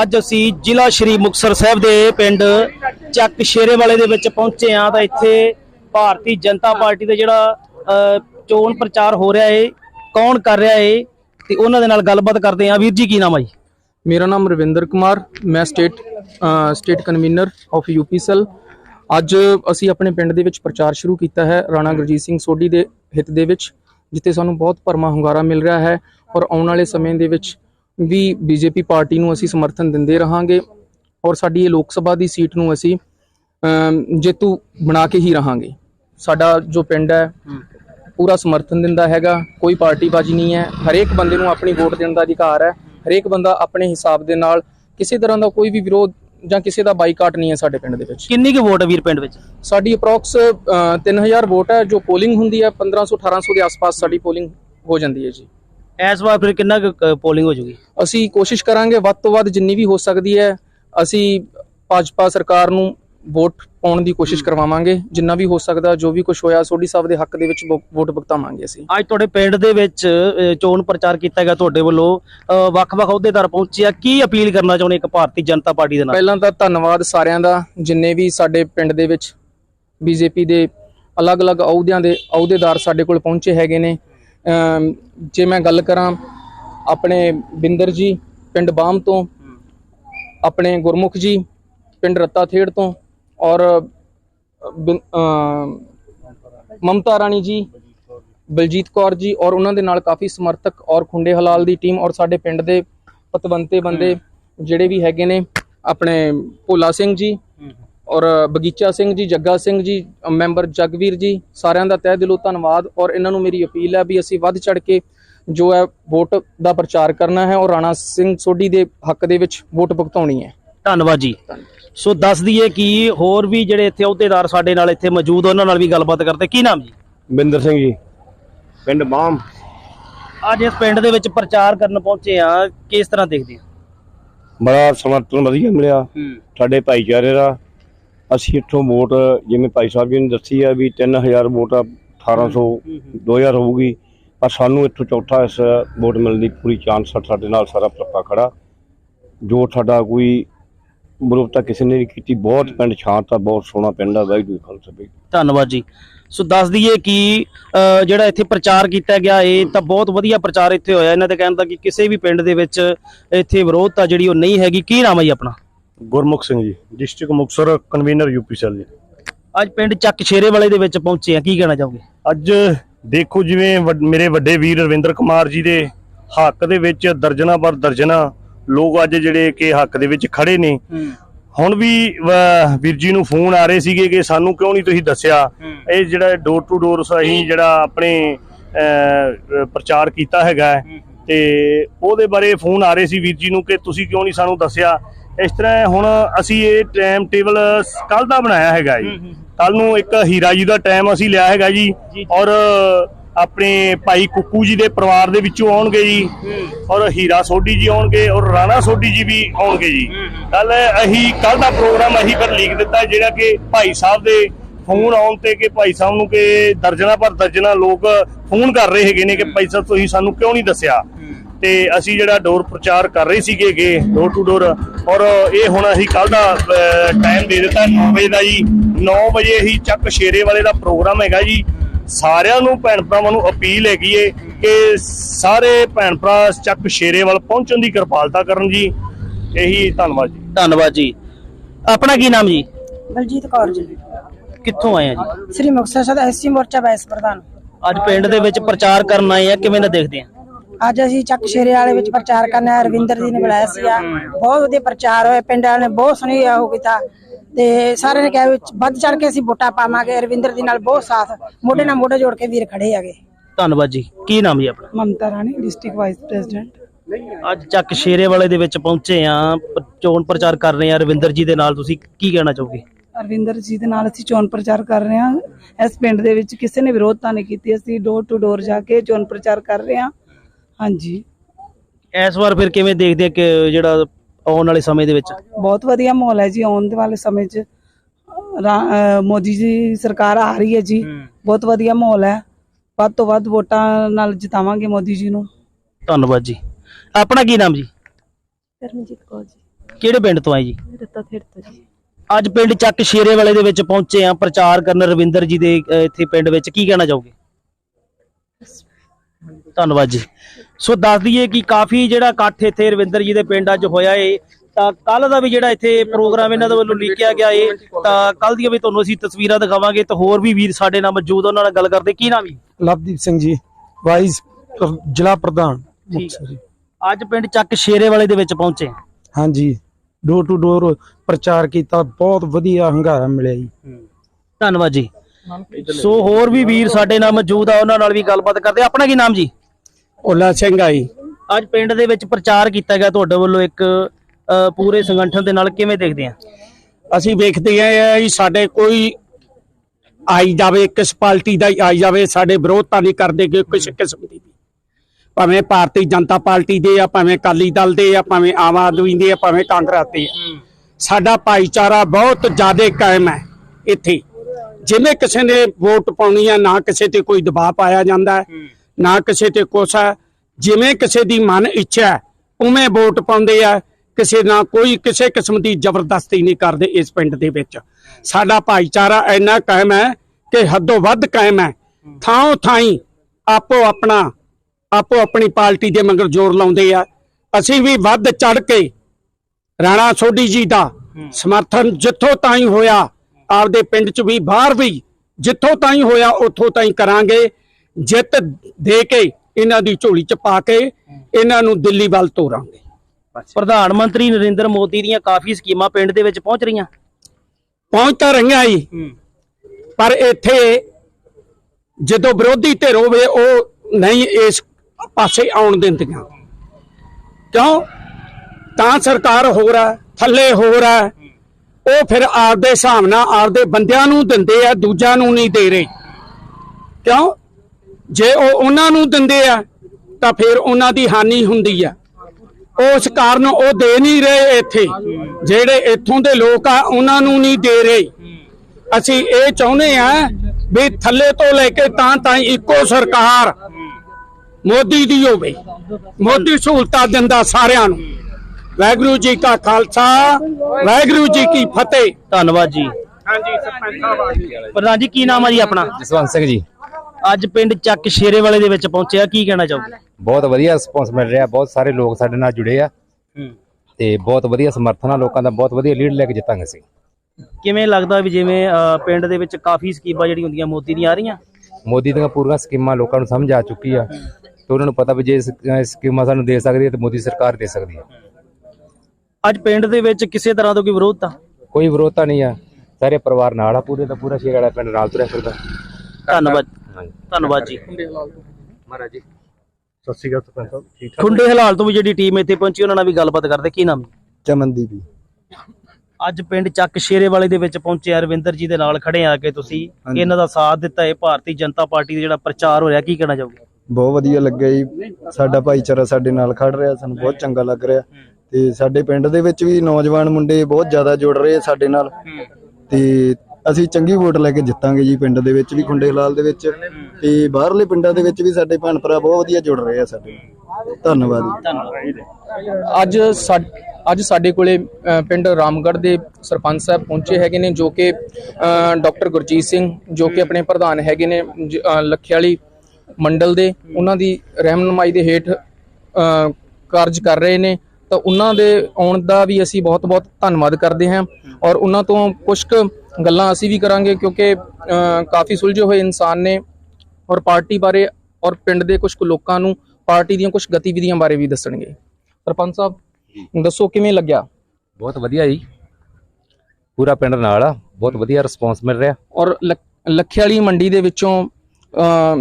ਅੱਜ ਅਸੀਂ ਜ਼ਿਲ੍ਹਾ ਸ਼੍ਰੀ ਮੁਕਤਸਰ ਸਾਹਿਬ ਦੇ ਪਿੰਡ ਚੱਕ ਸ਼ੇਰੇ ਵਾਲੇ ਦੇ ਵਿੱਚ ਪਹੁੰਚੇ ਹਾਂ ਤਾਂ ਇੱਥੇ ਭਾਰਤੀ ਜਨਤਾ ਪਾਰਟੀ ਦਾ ਜਿਹੜਾ ਚੋਣ ਪ੍ਰਚਾਰ ਹੋ ਰਿਹਾ ਏ, ਕੌਣ ਕਰ ਰਿਹਾ ਏ, ਤੇ ਉਹਨਾਂ ਦੇ ਨਾਲ ਗੱਲਬਾਤ ਕਰਦੇ ਹਾਂ। ਵੀਰ ਜੀ, ਕੀ ਨਾਮ ਹੈ ਜੀ? ਮੇਰਾ ਨਾਮ ਰਵਿੰਦਰ ਕੁਮਾਰ, ਮੈਂ state state convener of UP cell ਅੱਜ ਅਸੀਂ ਆਪਣੇ ਪਿੰਡ ਦੇ ਵਿੱਚ ਪ੍ਰਚਾਰ ਸ਼ੁਰੂ ਕੀਤਾ ਹੈ ਰਾਣਾ ਗੁਰਜੀਤ ਸਿੰਘ ਸੋਢੀ ਦੇ ਹਿੱਤ ਦੇ ਵਿੱਚ, ਜਿੱਥੇ ਸਾਨੂੰ ਬਹੁਤ ਭਰਮਾ ਹੁੰਗਾਰਾ ਮਿਲ ਰਿਹਾ ਹੈ ਔਰ ਆਉਣ ਵਾਲੇ ਸਮੇਂ ਦੇ ਵਿੱਚ ਵੀ ਬੀਜੇਪੀ ਪਾਰਟੀ ਨੂੰ ਅਸੀਂ ਸਮਰਥਨ ਦਿੰਦੇ ਰਹਾਂਗੇ ਔਰ ਸਾਡੀ ਇਹ ਲੋਕ ਸਭਾ ਦੀ ਸੀਟ ਨੂੰ ਅਸੀਂ ਜੇਤੂ ਬਣਾ ਕੇ ਹੀ ਰਹਾਂਗੇ। ਸਾਡਾ ਜੋ ਪਿੰਡ ਹੈ, ਪੂਰਾ ਸਮਰਥਨ ਦਿੰਦਾ ਹੈਗਾ, ਕੋਈ ਪਾਰਟੀਬਾਜ਼ੀ ਨਹੀਂ ਹੈ, ਹਰੇਕ ਬੰਦੇ ਨੂੰ ਆਪਣੀ ਵੋਟ ਦੇਣ ਦਾ ਅਧਿਕਾਰ ਹੈ, ਹਰੇਕ ਬੰਦਾ ਆਪਣੇ ਹਿਸਾਬ ਦੇ ਨਾਲ, ਕਿਸੇ ਤਰ੍ਹਾਂ ਦਾ ਕੋਈ ਵੀ ਵਿਰੋਧ ਜਾਂ ਕਿਸੇ ਦਾ ਬਾਈਕਾਟ ਨਹੀਂ ਹੈ ਸਾਡੇ ਪਿੰਡ ਦੇ ਵਿੱਚ। ਕਿੰਨੀ ਕੁ ਵੋਟ ਹੈ ਵੀਰ ਪਿੰਡ ਵਿੱਚ? ਸਾਡੀ ਅਪਰੋਕਸ 3000 ਵੋਟ ਹੈ ਜੋ ਪੋਲਿੰਗ ਹੁੰਦੀ ਹੈ 1500 1800 ਦੇ ਆਸ-ਪਾਸ ਸਾਡੀ ਪੋਲਿੰਗ ਹੋ ਜਾਂਦੀ ਹੈ ਜੀ। ਇਸ ਵਾਰ ਫਿਰ ਕਿੰਨਾ ਕੁ ਪੋਲਿੰਗ ਹੋ ਜੂਗੀ? ਅਸੀਂ ਕੋਸ਼ਿਸ਼ ਕਰਾਂਗੇ ਵੱਧ ਤੋਂ ਵੱਧ ਜਿੰਨੀ ਵੀ ਹੋ ਸਕਦੀ ਹੈ ਅਸੀਂ ਭਾਜਪਾ ਸਰਕਾਰ ਨੂੰ ਵੋਟ ਪਾਉਣ ਦੀ ਕੋਸ਼ਿਸ਼ ਕਰਵਾਵਾਂਗੇ। ਜਿੰਨਾ ਵੀ ਹੋ ਸਕਦਾ ਜੋ ਵੀ ਕੁਝ ਹੋਇਆ ਸੋਢੀ ਸਾਹਿਬ ਦੇ ਹੱਕ ਦੇ ਵਿੱਚ ਵੋ- ਵੋਟ ਭੁਗਤਾਵਾਂਗੇ ਅਸੀਂ। ਅੱਜ ਤੁਹਾਡੇ ਪਿੰਡ ਦੇ ਵਿੱਚ ਅ, ਚੋਣ ਪ੍ਰਚਾਰ ਕੀਤਾ ਗਿਆ ਤੁਹਾਡੇ ਵੱਲੋਂ। ਅ, ਵੱਖ-ਵੱਖ ਅਹੁਦੇਦਾਰ ਪਹੁੰਚੇ ਆ। ਕੀ ਅਪੀਲ ਕਰਨਾ ਚਾਹੁੰਦੇ ਇੱਕ ਭਾਰਤੀ ਜਨਤਾ ਪਾਰਟੀ ਦੇ ਨਾਲ? ਪਹਿਲਾਂ ਤਾਂ ਧੰਨਵਾਦ ਸਾਰਿਆਂ ਦਾ ਜਿੰਨੇ ਵੀ ਸਾਡੇ ਪਿੰਡ ਦੇ ਵਿੱਚ ਬੀਜੇਪੀ ਦੇ ਅਲੱਗ-ਅਲੱਗ ਅਹੁਦਿਆਂ ਦੇ ਅਹੁਦੇਦਾਰ ਸਾਡੇ ਕੋਲ ਪਹੁੰਚੇ ਹੈਗੇ ਨੇ। ਅਮ ਜੇ ਮੈਂ ਗੱਲ ਕਰਾਂ ਆਪਣੇ ਬਿੰਦਰ ਜੀ ਪਿੰਡ ਬਾਮ ਤੋਂ ਆਪਣੇ ਗੁਰਮੁਖ ਜੀ ਪਿੰਡ ਰੱਤਾ ਥੇੜ ਤੋਂ ਔਰ ਮਮਤਾ ਰਾਣੀ ਜੀ ਬਲਜੀਤ ਕੌਰ ਜੀ ਔਰ ਉਹਨਾਂ ਦੇ ਨਾਲ ਕਾਫੀ ਸਮਰਥਕ ਔਰ ਖੁੰਡੇ ਹਲਾਲ ਦੀ ਟੀਮ ਔਰ ਸਾਡੇ ਪਿੰਡ ਦੇ ਪਤਵੰਤੇ ਬੰਦੇ ਜਿਹੜੇ ਵੀ ਹੈਗੇ ਨੇ ਆਪਣੇ ਭੋਲਾ ਸਿੰਘ ਜੀ ਔਰ ਬਗੀਚਾ ਸਿੰਘ ਜੀ ਜੱਗਾ ਸਿੰਘ ਜੀ ਮੈਂਬਰ ਜਗਵੀਰ ਜੀ ਸਾਰਿਆਂ ਦਾ ਤਹਿ ਦਿਲੋਂ ਧੰਨਵਾਦ ਔਰ ਇਹਨਾਂ ਨੂੰ ਮੇਰੀ ਅਪੀਲ ਹੈ ਵੀ ਅਸੀਂ ਵੱਧ ਚੜ ਕੇ ਜੋ ਹੈ ਵੋਟ ਦਾ ਪ੍ਰਚਾਰ ਕਰਨਾ ਹੈ ਔਰ ਰਾਣਾ ਸਿੰਘ ਸੋਢੀ ਦੇ ਹੱਕ ਦੇ ਵਿੱਚ ਵੋਟ ਭੁਗਤਾਉਣੀ ਹੈ। ਧੰਨਵਾਦ ਜੀ। ਸੋ ਦੱਸ ਦਈਏ ਕਿ ਹੋਰ ਵੀ ਜਿਹੜੇ ਇੱਥੇ ਅਹੁਦੇਦਾਰ ਸਾਡੇ ਨਾਲ ਇੱਥੇ ਮੌਜੂਦ ਉਹਨਾਂ ਨਾਲ ਵੀ ਗੱਲਬਾਤ ਕਰਦੇ। ਕੀ ਨਾਮ ਜੀ? ਬਿੰਦਰ ਸਿੰਘ ਜੀ। ਪਿੰਡ ਬਾਮ ਅੱਜ ਇਸ ਪਿੰਡ ਦੇ ਵਿੱਚ ਪ੍ਰਚਾਰ ਕਰਨ ਪਹੁੰਚੇ ਆ। ਕਿਸ ਤਰ੍ਹਾਂ ਦੇਖਦੇ ਬੜਾ ਸਮਰਥਨ ਵਧੀਆ ਮਿਲਿਆ। ਸਾਡੇ ਭਾਈਚਾਰੇ ਦਾ। ਅਸੀਂ ਇੱਥੋਂ ਵੋਟ ਜਿਵੇਂ ਭਾਈ ਸਾਹਿਬ ਜੀ ਨੇ ਦੱਸੀ ਆ ਵੀ 3000 ਵੋਟ ਆ, 1800 2000 ਹੋਊਗੀ। ਪਰ ਸਾਨੂੰ ਇੱਥੋਂ ਚੌਥਾ ਇਸ ਵੋਟ ਮਿਲਣ ਦੀ ਪੂਰੀ ਚਾਂਸ ਸਾਡੇ ਨਾਲ ਸਾਰਾ ਪੱਕਾ ਖੜਾ। ਜੋ ਸਾਡਾ ਕੋਈ ਵਿਰੋਧਤਾ ਕਿਸੇ ਨੇ ਨਹੀਂ ਕੀਤੀ। ਬਹੁਤ ਪਿੰਡ ਸ਼ਾਂਤ ਆ ਬਹੁਤ ਸੋਹਣਾ ਪਿੰਡ ਆ ਵਾਹਿਗੁਰੂ ਖਾਲਸਾ ਵਾਹਿਗੁਰੂ ਧੰਨਵਾਦ ਜੀ। ਸੋ ਦੱਸ ਦਈਏ ਕਿ ਜਿਹੜਾ ਇੱਥੇ ਪ੍ਰਚਾਰ ਕੀਤਾ ਗਿਆ ਇਹ ਤਾਂ ਬਹੁਤ ਵਧੀਆ ਪ੍ਰਚਾਰ ਇੱਥੇ ਹੋਇਆ। ਇਹਨਾਂ ਦੇ ਕਹਿਣ ਦਾ ਕਿ ਕਿਸੇ ਵੀ ਪਿੰਡ ਦੇ ਵਿੱਚ ਇੱਥੇ ਵਿਰੋਧਤਾ ਜਿਹੜੀ ਉਹ ਨਹੀਂ ਹੈਗੀ। ਕੀ ਨਾਮ ਹੈ ਜੀ ਆਪਣਾ? Gurmukh Singh ji district Muktsar convener UP cell ਜੀ। ਅੱਜ ਪਿੰਡ ਚੱਕ ਸ਼ੇਰੇ ਵਾਲੇ ਦੇ ਵਿੱਚ ਪਹੁੰਚੇ ਆ। ਕੀ ਕਹਿਣਾ ਚਾਹੋਗੇ? ਅੱਜ ਦੇਖੋ ਜਿਵੇਂ ਮੇਰੇ ਵੱਡੇ ਵੀਰ ਰਵਿੰਦਰ ਕੁਮਾਰ ਜੀ ਦੇ ਹੱਕ ਦੇ ਵਿੱਚ ਦਰਜਨਾ ਪਰ ਦਰਜਨਾ ਲੋਕ ਅੱਜ ਜਿਹੜੇ ਕਿ ਹੱਕ ਦੇ ਵਿੱਚ ਖੜੇ ਨੇ। ਹੁਣ ਵੀ ਵੀਰ ਜੀ ਨੂੰ ਫੋਨ ਆ ਰਹੇ ਸੀਗੇ ਕਿ ਸਾਨੂੰ ਕਿਉਂ ਨਹੀਂ ਤੁਸੀਂ ਦੱਸਿਆ? ਇਹ ਜਿਹੜਾ ਡੋਰ ਟੂ ਡੋਰ ਅਸੀਂ ਜਿਹੜਾ ਆਪਣੇ ਪ੍ਰਚਾਰ ਕੀਤਾ ਹੈਗਾ ਤੇ ਉਹਦੇ ਬਾਰੇ ਫੋਨ ਆ ਰਹੇ ਸੀ ਵੀਰ ਜੀ ਨੂੰ ਕਿ ਤੁਸੀਂ ਕਿਉਂ ਨਹੀਂ ਸਾਨੂੰ ਦੱਸਿਆ? ਇਸ ਤਰ੍ਹਾਂ ਹੁਣ ਅਸੀਂ ਇਹ ਟਾਈਮ ਟੇਬਲ ਕੱਲ ਦਾ ਬਣਾਇਆ ਹੈਗਾ ਜੀ। ਕੱਲ ਨੂੰ ਇੱਕ ਹੀਰਾ ਜੀ ਦਾ ਟਾਈਮ ਅਸੀਂ ਲਿਆ ਹੈਗਾ ਜੀ। ਔਰ ਆਪਣੇ ਭਾਈ ਕੁੱਕੂ ਜੀ ਦੇ ਪਰਿਵਾਰ ਦੇ ਵਿੱਚੋਂ ਆਉਣਗੇ ਜੀ। ਔਰ ਹੀਰਾ ਸੋਢੀ ਜੀ ਆਉਣਗੇ ਔਰ ਰਾਣਾ ਸੋਢੀ ਜੀ ਵੀ ਆਉਣਗੇ ਜੀ। ਕੱਲ ਅਸੀਂ ਕੱਲ ਦਾ ਪ੍ਰੋਗਰਾਮ ਅਸੀਂ ਫਿਰ ਲੀਕ ਦਿੱਤਾ ਜਿਹੜਾ ਕਿ ਭਾਈ ਸਾਹਿਬ ਦੇ ਫੋਨ ਆਉਣ ਤੇ ਕਿ ਭਾਈ ਸਾਹਿਬ ਨੂੰ ਕਿ ਦਰਜਨਾ ਪਰ ਦਰਜਨਾ ਲੋਕ ਫੋਨ ਕਰ ਰਹੇ ਹੈਗੇ ਨੇ ਕਿ ਭਾਈ ਸਾਹਿਬ ਤੁਸੀਂ ਸਾਨੂੰ ਕਿਉਂ ਨਹੀਂ ਦੱਸਿਆ? ਤੇ ਅਸੀਂ ਜਿਹੜਾ ਡੋਰ ਪ੍ਰਚਾਰ ਕਰ ਰਹੇ ਸੀਗੇ ਗੇ ਡੋਰ ਟੂ ਡੋਰ ਔਰ ਇਹ ਹੁਣ ਅਸੀਂ ਕੱਲ ਦਾ ਟਾਈਮ ਦੇ ਦਿੱਤਾ 9 ਵਜੇ ਦਾ ਜੀ। 9 ਵਜੇ ਅਸੀਂ ਚੱਕ ਸ਼ੇਰੇ ਵਾਲੇ ਦਾ ਪ੍ਰੋਗਰਾਮ ਹੈਗਾ ਜੀ। ਸਾਰਿਆਂ ਨੂੰ ਭੈਣ ਭਰਾਵਾਂ ਨੂੰ ਅਪੀਲ ਹੈਗੀ ਏ ਕਿ ਸਾਰੇ ਭੈਣ ਭਰਾ ਚੱਕ ਸ਼ੇਰੇ ਵੱਲ ਪਹੁੰਚਣ ਦੀ ਕਿਰਪਾਲਤਾ ਕਰਨ ਜੀ। ਇਹੀ ਧੰਨਵਾਦ ਜੀ। ਧੰਨਵਾਦ ਜੀ। ਆਪਣਾ ਕੀ ਨਾਮ ਜੀ? ਬਲਜੀਤ ਕੌਰ ਜੀ। ਕਿੱਥੋਂ ਆਏ ਆ ਜੀ? ਸ੍ਰੀ ਮੁਕਤਸਰ ਸਾਹਿਬ ਐਸਸੀ ਮੋਰਚਾ ਵਾਈਸ ਪ੍ਰਧਾਨ। ਅੱਜ ਪਿੰਡ ਦੇ ਵਿੱਚ ਪ੍ਰਚਾਰ ਕਰਨ ਆਏ ਆ ਕਿਵੇਂ ਦਾ ਦੇਖਦੇ ਆ? ਅੱਜ ਅਸੀਂ ਚੱਕ ਸ਼ੇਰੇ ਵਾਲੇ ਵਿੱਚ ਪ੍ਰਚਾਰ ਕਰਨ ਆਏ ਰਵਿੰਦਰ ਜੀ ਨੇ ਬੁਲਾਇਆ ਸੀਗਾ। ਬਹੁਤ ਵਧੀਆ ਪ੍ਰਚਾਰ ਹੋਇਆ ਪਿੰਡ ਵਾਲਿਆਂ ਨੇ ਬਹੁਤ ਸੁਣੀ ਉਹ ਕੀਤਾ। ਤੇ ਸਾਰਿਆਂ ਨੇ ਕਿਹਾ ਵੀ ਵੱਧ ਚੜ ਕੇ ਅਸੀਂ ਵੋਟਾਂ ਪਾਵਾਂਗੇ। ਰਵਿੰਦਰ ਜੀ ਨਾਲ ਬਹੁਤ ਸਾਥ ਮੋਢੇ ਨਾਲ ਮੋਢੇ ਜੋੜ ਕੇ ਵੀਰ ਖੜੇ ਹੈਗੇ। ਧੰਨਵਾਦ ਜੀ। ਕੀ ਨਾਮ ਜੀ ਆਪਣਾ? Mamta Rani district vice president. ਅੱਜ ਚੱਕ ਸ਼ੇਰੇ ਵਾਲੇ ਦੇ ਵਿੱਚ ਪਹੁੰਚੇ ਆ ਚੋਣ ਪ੍ਰਚਾਰ ਕਰ ਰਹੇ ਆ ਰਵਿੰਦਰ ਜੀ ਦੇ ਨਾਲ ਤੁਸੀਂ ਕੀ ਕਹਿਣਾ ਚਾਹੋਗੇ? ਰਵਿੰਦਰ ਜੀ ਦੇ ਨਾਲ ਅਸੀਂ ਚੋਣ ਪ੍ਰਚਾਰ ਕਰ ਰਹੇ ਹਾਂ। ਇਸ ਪਿੰਡ ਦੇ ਵਿੱਚ ਕਿਸੇ ਨੇ ਵਿਰੋਧਤਾ ਨਹੀਂ ਕੀਤੀ। ਅਸੀਂ ਡੋਰ ਟੂ ਡੋਰ ਜਾ ਕੇ ਚੋਣ ਪ੍ਰਚਾਰ ਕਰ ਰਹੇ ਹਾਂ। ਹਾਂਜੀ। ਇਸ ਵਾਰ ਫਿਰ ਕਿਵੇਂ ਦੇਖਦੇ ਆ ਕਿ ਜਿਹੜਾ ਆਉਣ ਵਾਲੇ ਸਮੇਂ ਦੇ ਵਿੱਚ? ਬਹੁਤ ਵਧੀਆ ਮਾਹੌਲ ਹੈ ਜੀ ਆਉਣ ਦੇ ਵਾਲੇ ਸਮੇਂ 'ਚ। ਰਾ- ਅਹ ਮੋਦੀ ਜੀ ਸਰਕਾਰ ਆ ਰਹੀ ਹੈ ਜੀ। ਬਹੁਤ ਵਧੀਆ ਮਾਹੌਲ ਹੈ। ਵੱਧ ਤੋਂ ਵੱਧ ਵੋਟਾਂ ਨਾਲ ਜਿਤਾਵਾਂਗੇ ਮੋਦੀ ਜੀ ਨੂੰ। ਧੰਨਵਾਦ ਜੀ। ਆਪਣਾ ਕੀ ਨਾਮ ਜੀ? ਕਰਮਜੀਤ ਕੌਰ ਜੀ। ਕਿਹੜੇ ਪਿੰਡ ਤੋਂ ਆਏ ਜੀ? ਰੱਤਾ ਥੇੜ ਤੋਂ ਜੀ। ਅੱਜ ਪਿੰਡ ਚੱਕ ਸ਼ੇਰੇ ਵਾਲੇ ਦੇ ਵਿੱਚ ਪਹੁੰਚੇ ਆ ਪ੍ਰਚਾਰ ਕਰਨ ਰਵਿੰਦਰ ਜੀ ਦੇ ਅ, ਇੱਥੇ ਪਿੰਡ ਵਿੱਚ ਕੀ ਕਹਿਣਾ ਚਾਹੋਗੇ? ਧੰਨਵਾਦ ਜੀ। ਸੋ ਦੱਸ ਦਈਏ ਕਿ ਕਾਫੀ ਜਿਹੜਾ ਇਕੱਠ ਇੱਥੇ ਰਵਿੰਦਰ ਜੀ ਦੇ ਪਿੰਡ ਅੱਜ ਹੋਇਆ ਏ ਤਾਂ ਕੱਲ ਦਾ ਵੀ ਜਿਹੜਾ ਇੱਥੇ ਪ੍ਰੋਗਰਾਮ ਇਹਨਾਂ ਦੇ ਵੱਲੋਂ ਲਿਖਿਆ ਗਿਆ ਏ ਤਾਂ ਕੱਲ ਦੀਆਂ ਵੀ ਤੁਹਾਨੂੰ ਅਸੀਂ ਤਸਵੀਰਾਂ ਦਿਖਾਵਾਂਗੇ ਤੇ ਹੋਰ ਵੀ ਵੀਰ ਸਾਡੇ ਨਾਲ ਮੌਜੂਦ ਉਹਨਾਂ ਨਾਲ ਗੱਲ ਕਰਦੇ। ਕੀ ਨਾਮ ਜੀ? ਲਵਦੀਪ ਸਿੰਘ ਜੀ ਵਾਈਸ ਜ਼ਿਲ੍ਹਾ ਪ੍ਰਧਾਨ ਅੱਜ ਪਿੰਡ ਚੱਕ ਸ਼ੇਰੇ ਵਾਲੇ ਦੇ ਵਿੱਚ ਪਹੁੰਚੇ। ਹਾਂਜੀ ਡੋਰ ਟੂ ਡੋਰ ਪ੍ਰਚਾਰ ਕੀਤਾ ਬਹੁਤ ਵਧੀਆ ਹੰਗਾਰਾ ਮਿਲਿਆ ਜੀ। ਧੰਨਵਾਦ ਜੀ। ਸੋ ਹੋਰ ਵੀ ਵੀਰ ਸਾਡੇ ਨਾਲ ਮੌਜੂਦ ਆ ਉਹਨਾਂ ਨਾਲ ਵੀ ਗੱਲਬਾਤ ਕਰਦੇ ਆਪਣਾ ਕੀ ਨਾਮ ਜੀ? ਓਲਾ ਸਿੰਘ ਆਈ ਅੱਜ ਪਿੰਡ ਦੇ ਵਿੱਚ ਪ੍ਰਚਾਰ ਕੀਤਾ ਗਿਆ ਤੁਹਾਡੇ ਵੱਲੋਂ ਇੱਕ ਅ, ਪੂਰੇ ਸੰਗਠਨ ਦੇ ਨਾਲ ਕਿਵੇਂ ਦੇਖਦੇ ਆ? ਅਸੀਂ ਵੇਖਦੇ ਆ ਜੀ ਸਾਡੇ ਕੋਈ ਆਈ ਜਾਵੇ ਕਿਸ ਪਾਰਟੀ ਦਾ ਹੀ ਆਈ ਜਾਵੇ ਸਾਡੇ ਵਿਰੋਧਤਾ ਨਹੀਂ ਕਰਦੇ ਕਿ ਕਿਸੇ ਕਿਸਮ ਦੀ ਵੀ। ਭਾਵੇਂ ਭਾਰਤੀ ਜਨਤਾ ਪਾਰਟੀ ਦੇ ਆ ਭਾਵੇਂ ਅਕਾਲੀ ਦਲ ਦੇ ਆ ਭਾਵੇਂ ਆਮ ਆਦਮੀ ਦੇ ਆ ਭਾਵੇਂ ਕਾਂਗਰਸ ਦੇ ਆ। ਸਾਡਾ ਭਾਈਚਾਰਾ ਬਹੁਤ ਜ਼ਿਆਦਾ ਕਾਇਮ ਹੈ ਇੱਥੇ। ਜਿਵੇਂ ਕਿਸੇ ਨੇ ਵੋਟ ਪਾਉਣੀ ਆ ਨਾ ਕਿਸੇ ਤੇ ਕੋਈ ਦਬਾਅ ਪਾਇਆ ਜਾਂਦਾ ਹੈ, ਨਾ ਕਿਸੇ ਤੇ ਕੁਛ ਹੈ। ਜਿਵੇਂ ਕਿਸੇ ਦੀ ਮਨ ਇੱਛਾ ਉਵੇਂ ਵੋਟ ਪਾਉਂਦੇ ਆ। ਕਿਸੇ ਨਾਲ ਕੋਈ ਕਿਸੇ ਕਿਸਮ ਦੀ ਜ਼ਬਰਦਸਤੀ ਨਹੀਂ ਕਰਦੇ ਇਸ ਪਿੰਡ ਦੇ ਵਿੱਚ। ਸਾਡਾ ਭਾਈਚਾਰਾ ਇੰਨਾ ਕਾਇਮ ਹੈ ਕਿ ਹੱਦੋਂ ਵੱਧ ਕਾਇਮ ਹੈ। ਥਾਂ ਥਾਈ ਆਪੋ ਆਪਣਾ ਆਪੋ ਆਪਣੀ ਪਾਰਟੀ ਦੇ ਮਗਰ ਜ਼ੋਰ ਲਾਉਂਦੇ ਆ। ਅਸੀਂ ਵੀ ਵੱਧ ਚੜ ਕੇ ਰਾਣਾ ਸੋਢੀ ਜੀ ਦਾ ਸਮਰਥਨ ਜਿੱਥੋਂ ਤਾਈਂ ਹੋਇਆ ਆਪਦੇ ਪਿੰਡ 'ਚ ਵੀ ਬਾਹਰ ਵੀ ਜਿੱਥੋਂ ਤਾਈਂ ਹੋਇਆ ਉੱਥੋਂ ਤਾਈਂ ਕਰਾਂਗੇ। ਜਿੱਤ ਦੇ ਕੇ ਇਹਨਾਂ ਦੀ ਝੋਲੀ 'ਚ ਪਾ ਕੇ ਇਹਨਾਂ ਨੂੰ ਦਿੱਲੀ ਵੱਲ ਤੋਰਾਂਗੇ। ਪ੍ਰਧਾਨ ਮੰਤਰੀ ਨਰਿੰਦਰ ਮੋਦੀ ਦੀਆਂ ਕਾਫੀ ਸਕੀਮਾਂ ਪਿੰਡ ਦੇ ਵਿੱਚ ਪਹੁੰਚ ਰਹੀਆਂ। ਪਹੁੰਚ ਤਾਂ ਰਹੀਆਂ ਜੀ। ਪਰ ਇੱਥੇ ਜਦੋਂ ਵਿਰੋਧੀ ਧਿਰ ਹੋਵੇ ਉਹ ਨਹੀਂ ਇਸ ਪਾਸੇ ਆਉਣ ਦਿੰਦੀਆਂ। ਕਿਉਂ? ਤਾਂ ਸਰਕਾਰ ਹੋਰ ਹੈ ਥੱਲੇ ਹੋਰ ਹੈ ਉਹ ਫਿਰ ਆਪਦੇ ਹਿਸਾਬ ਨਾਲ ਆਪਦੇ ਬੰਦਿਆਂ ਨੂੰ ਦਿੰਦੇ ਆ, ਦੂਜਿਆਂ ਨੂੰ ਨਹੀਂ ਦੇ ਰਹੇ। ਕਿਉਂ? ਜੇ ਉਹ ਉਹਨਾਂ ਨੂੰ ਦਿੰਦੇ ਆ, ਤਾਂ ਫਿਰ ਉਹਨਾਂ ਦੀ ਹਾਨੀ ਹੁੰਦੀ ਆ। ਉਸ ਕਾਰਨ ਉਹ ਦੇ ਨਹੀਂ ਰਹੇ ਇੱਥੇ। ਜਿਹੜੇ ਇੱਥੋਂ ਦੇ ਲੋਕ ਆ, ਉਹਨਾਂ ਨੂੰ ਨਹੀਂ ਦੇ ਰਹੇ। ਅਸੀਂ ਇਹ ਚਾਹੁੰਦੇ ਆ ਵੀ ਥੱਲੇ ਤੋਂ ਲੈ ਕੇ ਤਾਂ ਤਾਂ ਇੱਕੋ ਸਰਕਾਰ ਮੋਦੀ ਦੀ ਹੋਵੇ। ਮੋਦੀ ਸਹੂਲਤਾਂ ਦਿੰਦਾ ਸਾਰਿਆਂ ਨੂੰ। ਵਾਹਿਗੁਰੂ ਜੀ ਕਾ ਖਾਲਸਾ ਵਾਹਿਗੁਰੂ ਜੀ ਕੀ ਫਤਿਹ। ਧੰਨਵਾਦ ਜੀ। ਹਾਂਜੀ ਸਰਪੰਚ ਸਾਹਿਬ ਆ ਗਏ। ਪ੍ਰਧਾਨ ਜੀ ਕੀ ਨਾਮ ਆ ਜੀ ਆਪਣਾ? ਜਸਵੰਤ ਸਿੰਘ ਜੀ। ਅੱਜ ਪਿੰਡ ਚੱਕ ਸ਼ੇਰੇ ਵਾਲੇ ਦੇ ਵਿੱਚ ਪਹੁੰਚਿਆ ਕੀ ਕਹਿਣਾ ਚਾਹੋਗੇ? ਬਹੁਤ ਵਧੀਆ ਰਿਸਪੌਂਸ ਮਿਲ ਰਿਹਾ ਬਹੁਤ ਸਾਰੇ ਲੋਕ ਸਾਡੇ ਨਾਲ ਜੁੜੇ ਆ। ਤੇ ਬਹੁਤ ਵਧੀਆ ਸਮਰਥਨ ਆ ਲੋਕਾਂ ਦਾ ਬਹੁਤ ਵਧੀਆ ਲੀਡ ਲੈ ਕੇ ਜਿੱਤਾਂਗੇ ਅਸੀਂ। ਕਿਵੇਂ ਲੱਗਦਾ ਵੀ ਜਿਵੇਂ ਅਹ, ਪਿੰਡ ਦੇ ਵਿੱਚ ਕਾਫੀ ਸਕੀਮਾਂ ਜਿਹੜੀਆਂ ਹੁੰਦੀਆਂ ਮੋਦੀ ਦੀਆਂ ਆ ਰਹੀਆਂ? ਮੋਦੀ ਦੀਆਂ ਪੂਰੀਆਂ ਸਕੀਮਾਂ ਲੋਕਾਂ ਨੂੰ ਸਮਝ ਆ ਚੁੱਕੀ ਆ। ਤੇ ਉਹਨਾਂ ਨੂੰ ਪਤਾ ਵੀ ਜੇ ਇਸ- ਇਹ ਸਕੀਮਾਂ ਸਾਨੂੰ ਦੇ ਸਕਦੀ ਹੈ ਤੇ ਮੋਦੀ ਸਰਕਾਰ ਦੇ ਸਕਦੀ ਹੈ। ਅੱਜ ਪਿੰਡ ਦੇ ਵਿੱਚ ਕਿਸੇ ਤਰ੍ਹਾਂ ਦਾ ਕੋਈ ਵਿਰੋਧਤਾ ਕੋਈ ਵਿਰੋਧਤਾ ਨਹੀਂ ਆ। ਸਾਰੇ ਪਰਿਵਾਰ ਨਾਲ ਆ ਪੂਰੇ ਦਾ ਪੂਰਾ ਸ਼ੇਰ ਵਾਲਾ ਪਿੰਡ ਨਾਲ ਤੁਰਿਆ ਫਿਰਦਾ। ਧੰਨਵਾਦ। ਧੰਨਵਾਦ ਜੀ। ਮਹਾਰਾਜ ਜੀ। ਸਤਿ ਸ਼੍ਰੀ ਅਕਾਲ ਸਰਪੰਚ ਸਾਹਿਬ ਠੀਕ ਖੁੰਡੇ ਹਲਾਲ ਤੋਂ ਵੀ ਜਿਹੜੀ ਟੀਮ ਇੱਥੇ ਪਹੁੰਚੀ ਉਹਨਾਂ ਨਾਲ ਵੀ ਗੱਲਬਾਤ ਕਰਦੇ। ਕੀ ਨਾਮ ਚਮਨਦੀਪ ਜੀ। ਅੱਜ ਪਿੰਡ ਚੱਕ ਸ਼ੇਰੇ ਵਾਲੇ ਦੇ ਵਿੱਚ ਪਹੁੰਚੇ ਰਵਿੰਦਰ ਜੀ ਦੇ ਨਾਲ ਖੜੇ ਆ ਕੇ ਤੁਸੀਂ। ਹਾਂਜੀ। ਇਹਨਾਂ ਦਾ ਸਾਥ ਦਿੱਤਾ ਇਹ ਭਾਰਤੀ ਜਨਤਾ ਪਾਰਟੀ ਦਾ ਜਿਹੜਾ ਪ੍ਰਚਾਰ ਹੋ ਰਿਹਾ ਕੀ ਕਹਿਣਾ ਚਾਹੋਗੇ? ਬਹੁਤ ਵਧੀਆ ਲੱਗਿਆ ਜੀ। ਸਾਡਾ ਭਾਈਚਾਰਾ ਸਾਡੇ ਨਾਲ ਖੜ ਰਿਹਾ ਸਾਨੂੰ ਬਹੁਤ ਚੰਗਾ ਲੱਗ ਰਿਹਾ। ਤੇ ਸਾਡੇ ਪਿੰਡ ਦੇ ਵਿੱਚ ਵੀ ਨੌਜਵਾਨ ਮੁੰਡੇ ਬਹੁਤ ਜ਼ਿਆਦਾ ਜੁੜ ਰਹੇ ਆ ਸਾਡੇ ਨਾਲ। ਤੇ ਅਸੀਂ ਚੰਗੀ ਵੋਟ ਲੈ ਕੇ ਜਿੱਤਾਂਗੇ ਜੀ ਪਿੰਡ ਦੇ ਵਿੱਚ ਵੀ ਖੁੰਡੇ ਹਲਾਲ ਦੇ ਵਿੱਚ। ਤੇ ਬਾਹਰਲੇ ਪਿੰਡਾਂ ਦੇ ਵਿੱਚ ਵੀ ਸਾਡੇ ਭੈਣ ਭਰਾ ਬਹੁਤ ਵਧੀਆ ਜੁੜ ਰਹੇ ਆ ਸਾਡੇ। ਧੰਨਵਾਦ ਜੀ। ਅੱਜ ਅੱਜ ਸਾਡੇ ਕੋਲੇ ਪਿੰਡ ਰਾਮਗੜ੍ਹ ਦੇ ਸਰਪੰਚ ਸਾਹਿਬ ਪਹੁੰਚੇ ਹੈਗੇ ਨੇ ਜੋ ਕਿ ਡਾਕਟਰ ਗੁਰਜੀਤ ਸਿੰਘ ਜੋ ਕਿ ਆਪਣੇ ਪ੍ਰਧਾਨ ਹੈਗੇ ਨੇ ਲੱਖਿਆਲੀ ਮੰਡਲ ਦੇ। ਉਹਨਾਂ ਦੀ ਰਹਿਨਮਾਈ ਦੇ ਹੇਠ ਕਾਰਜ ਕਰ ਰਹੇ ਨੇ। ਤਾਂ ਉਹਨਾਂ ਦੇ ਆਉਣ ਦਾ ਵੀ ਅਸੀਂ ਬਹੁਤ-ਬਹੁਤ ਧੰਨਵਾਦ ਕਰਦੇ ਹਾਂ ਔਰ ਉਹਨਾਂ ਤੋਂ ਕੁਝ ਗੱਲਾਂ ਅਸੀਂ ਵੀ ਕਰਾਂਗੇ ਕਿਉਂਕਿ ਕਾਫੀ ਸੁਲਝੇ ਹੋਏ ਇਨਸਾਨ ਨੇ ਔਰ ਪਾਰਟੀ ਬਾਰੇ ਔਰ ਪਿੰਡ ਦੇ ਕੁਝ ਲੋਕਾਂ ਨੂੰ ਪਾਰਟੀ ਦੀਆਂ ਕੁਝ ਗਤੀਵਿਧੀਆਂ ਬਾਰੇ ਵੀ ਦੱਸਣਗੇ। ਸਰਪੰਚ ਸਾਹਿਬ ਦੱਸੋ ਕਿਵੇਂ ਲੱਗਿਆ? ਬਹੁਤ ਵਧੀਆ ਜੀ। ਪੂਰਾ ਪਿੰਡ ਨਾਲ ਆ। ਬਹੁਤ ਵਧੀਆ ਰਿਸਪੌਂਸ ਮਿਲ ਰਿਹਾ। ਔਰ ਲੱਖ- ਵਾਲੀ ਮੰਡੀ ਦੇ ਵਿੱਚੋਂ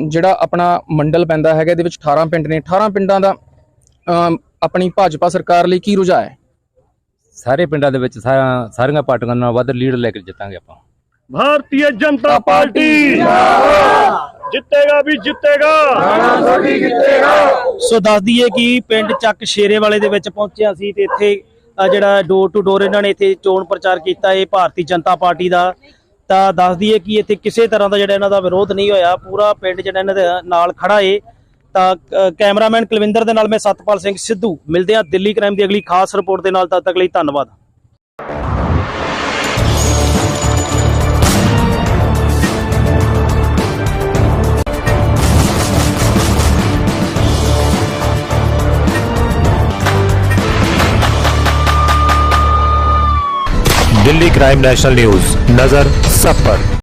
ਜਿਹੜਾ ਆਪਣਾ ਮੰਡਲ ਪੈਂਦਾ ਹੈਗਾ ਇਹਦੇ ਵਿੱਚ 18 ਪਿੰਡ ਨੇ। 18 ਪਿੰਡਾਂ ਦਾ ਆਪਣੀ ਭਾਜਪਾ ਸਰਕਾਰ ਲਈ ਕੀ ਰੁਝਾਨ ਹੈ? ਸਾਰੇ ਪਿੰਡਾਂ ਦੇ ਵਿੱਚ ਸਾਰਾ- ਸਾਰੀਆਂ ਪਾਰਟੀਆਂ ਨਾਲ ਵੱਧ ਲੀਡ ਲੈ ਕੇ ਜਿੱਤਾਂਗੇ ਆਪਾਂ। ਭਾਰਤੀ ਜਨਤਾ ਪਾਰਟੀ ਜਿੱਤੇਗਾ ਵੀ ਜਿੱਤੇਗਾ। ਸੋ ਦੱਸ ਦਈਏ ਕਿ ਪਿੰਡ ਚੱਕ ਸ਼ੇਰੇ ਵਾਲੇ ਦੇ ਵਿੱਚ ਪਹੁੰਚਿਆ ਸੀ ਤੇ ਇੱਥੇ ਅ, ਜਿਹੜਾ ਡੋਰ ਟੂ ਡੋਰ ਇਹਨਾਂ ਨੇ ਇੱਥੇ ਚੋਣ ਪ੍ਰਚਾਰ ਕੀਤਾ ਇਹ ਭਾਰਤੀ ਜਨਤਾ ਪਾਰਟੀ ਦਾ। ਤਾਂ ਦੱਸ ਦਈਏ ਕਿ ਇੱਥੇ ਕਿਸੇ ਤਰ੍ਹਾਂ ਦਾ ਜਿਹੜਾ ਇਹਨਾਂ ਦਾ ਵਿਰੋਧ ਨਹੀਂ ਹੋਇਆ। ਪੂਰਾ ਪਿੰਡ ਜਿਹੜਾ ਇਹਨਾਂ ਦੇ ਨਾਲ ਖੜਾ ਏ। ਤਾਂ ਅ, ਕੈਮਰਾਮੈਨ ਕੁਲਵਿੰਦਰ ਦੇ ਨਾਲ ਮੈਂ ਸਤਪਾਲ ਸਿੰਘ ਸਿੱਧੂ ਮਿਲਦੇ ਹਾਂ ਦਿੱਲੀ ਕ੍ਰਾਈਮ ਦੀ ਅਗਲੀ ਖਾਸ ਰਿਪੋਰਟ ਦੇ ਨਾਲ ਤਦ ਤੱਕ ਲਈ ਧੰਨਵਾਦ दिल्ली क्राइम नेशनल न्यूज नजर सब पर